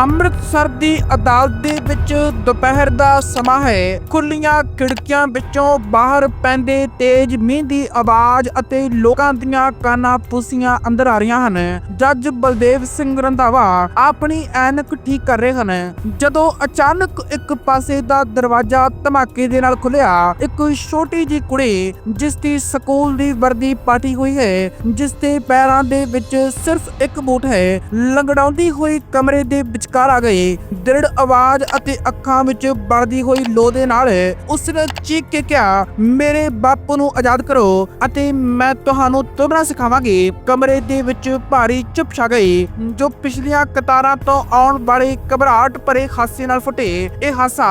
ਅੰਮ੍ਰਿਤਸਰ ਦੀ ਅਦਾਲਤ ਦੇ ਵਿੱਚ ਦੁਪਹਿਰ ਦਾ ਸਮਾਂ ਹੈ। ਖੁੱਲੀਆਂ ਖਿੜਕੀਆਂ ਵਿੱਚੋਂ ਬਾਹਰ ਪੈਂਦੇ ਤੇਜ਼ ਮੀਂਹ ਦੀ ਆਵਾਜ਼ ਅਤੇ ਲੋਕਾਂ ਦੀਆਂ ਕਾਨਾਂ ਪੁਸੀਆਂ ਅੰਦਰ ਆ ਰਹੀਆਂ ਹਨ। ਜੱਜ ਬਲਦੇਵ ਸਿੰਘ ਰੰਧਾਵਾ ਆਪਣੀ ਐਨਕ ਠੀਕ ਕਰ ਰਹੇ ਹਨ। ਜਦੋਂ ਅਚਾਨਕ ਇੱਕ ਪਾਸੇ ਦਾ ਦਰਵਾਜ਼ਾ ਧਮਾਕੇ ਦੇ ਨਾਲ ਖੁੱਲਿਆ ਇੱਕ ਛੋਟੀ ਜੀ ਕੁੜੀ ਜਿਸ ਦੀ ਸਕੂਲ ਦੀ ਵਰਦੀ ਪਾਟੀ ਹੋਈ ਹੈ, ਜਿਸ ਦੇ ਪੈਰਾਂ ਦੇ ਵਿੱਚ ਸਿਰਫ ਇੱਕ ਬੂਟ ਹੈ, ਲੰਗੜਾਉਂਦੀ ਹੋਈ ਕਮਰੇ ਦੇ ਵਿਚਕਾਰ ਆ ਗਈ। ਦ੍ਰਿੜ ਆਵਾਜ਼ ਅਤੇ ਅੱਖਾਂ ਵਿੱਚ ਵਰਦੀ ਹੋਈ ਲੋ ਦੇ ਨਾਲ ਉਸ ਨੇ ਚੀਕ ਕੇ ਕਿਹਾ, ਮੇਰੇ ਬਾਪੂ ਨੂੰ ਆਜ਼ਾਦ ਕਰੋ ਅਤੇ ਮੈਂ ਤੁਹਾਨੂੰ ਤੁਰਨਾ ਸਿਖਾਵਾਂਗੀ। ਕਮਰੇ ਦੇ ਵਿੱਚ ਭਾਰੀ ਚੁੱਪ ਛਾ ਗਈ, ਜੋ ਪਿਛਲੀਆਂ ਕਤਾਰਾਂ ਤੋਂ ਆਉਣ ਵਾਲੇ ਘਬਰਾਹਟ ਭਰੇ ਹਾਸੇ ਨਾਲ ਫੁੱਟੇ। ਇਹ ਹਾਸਾ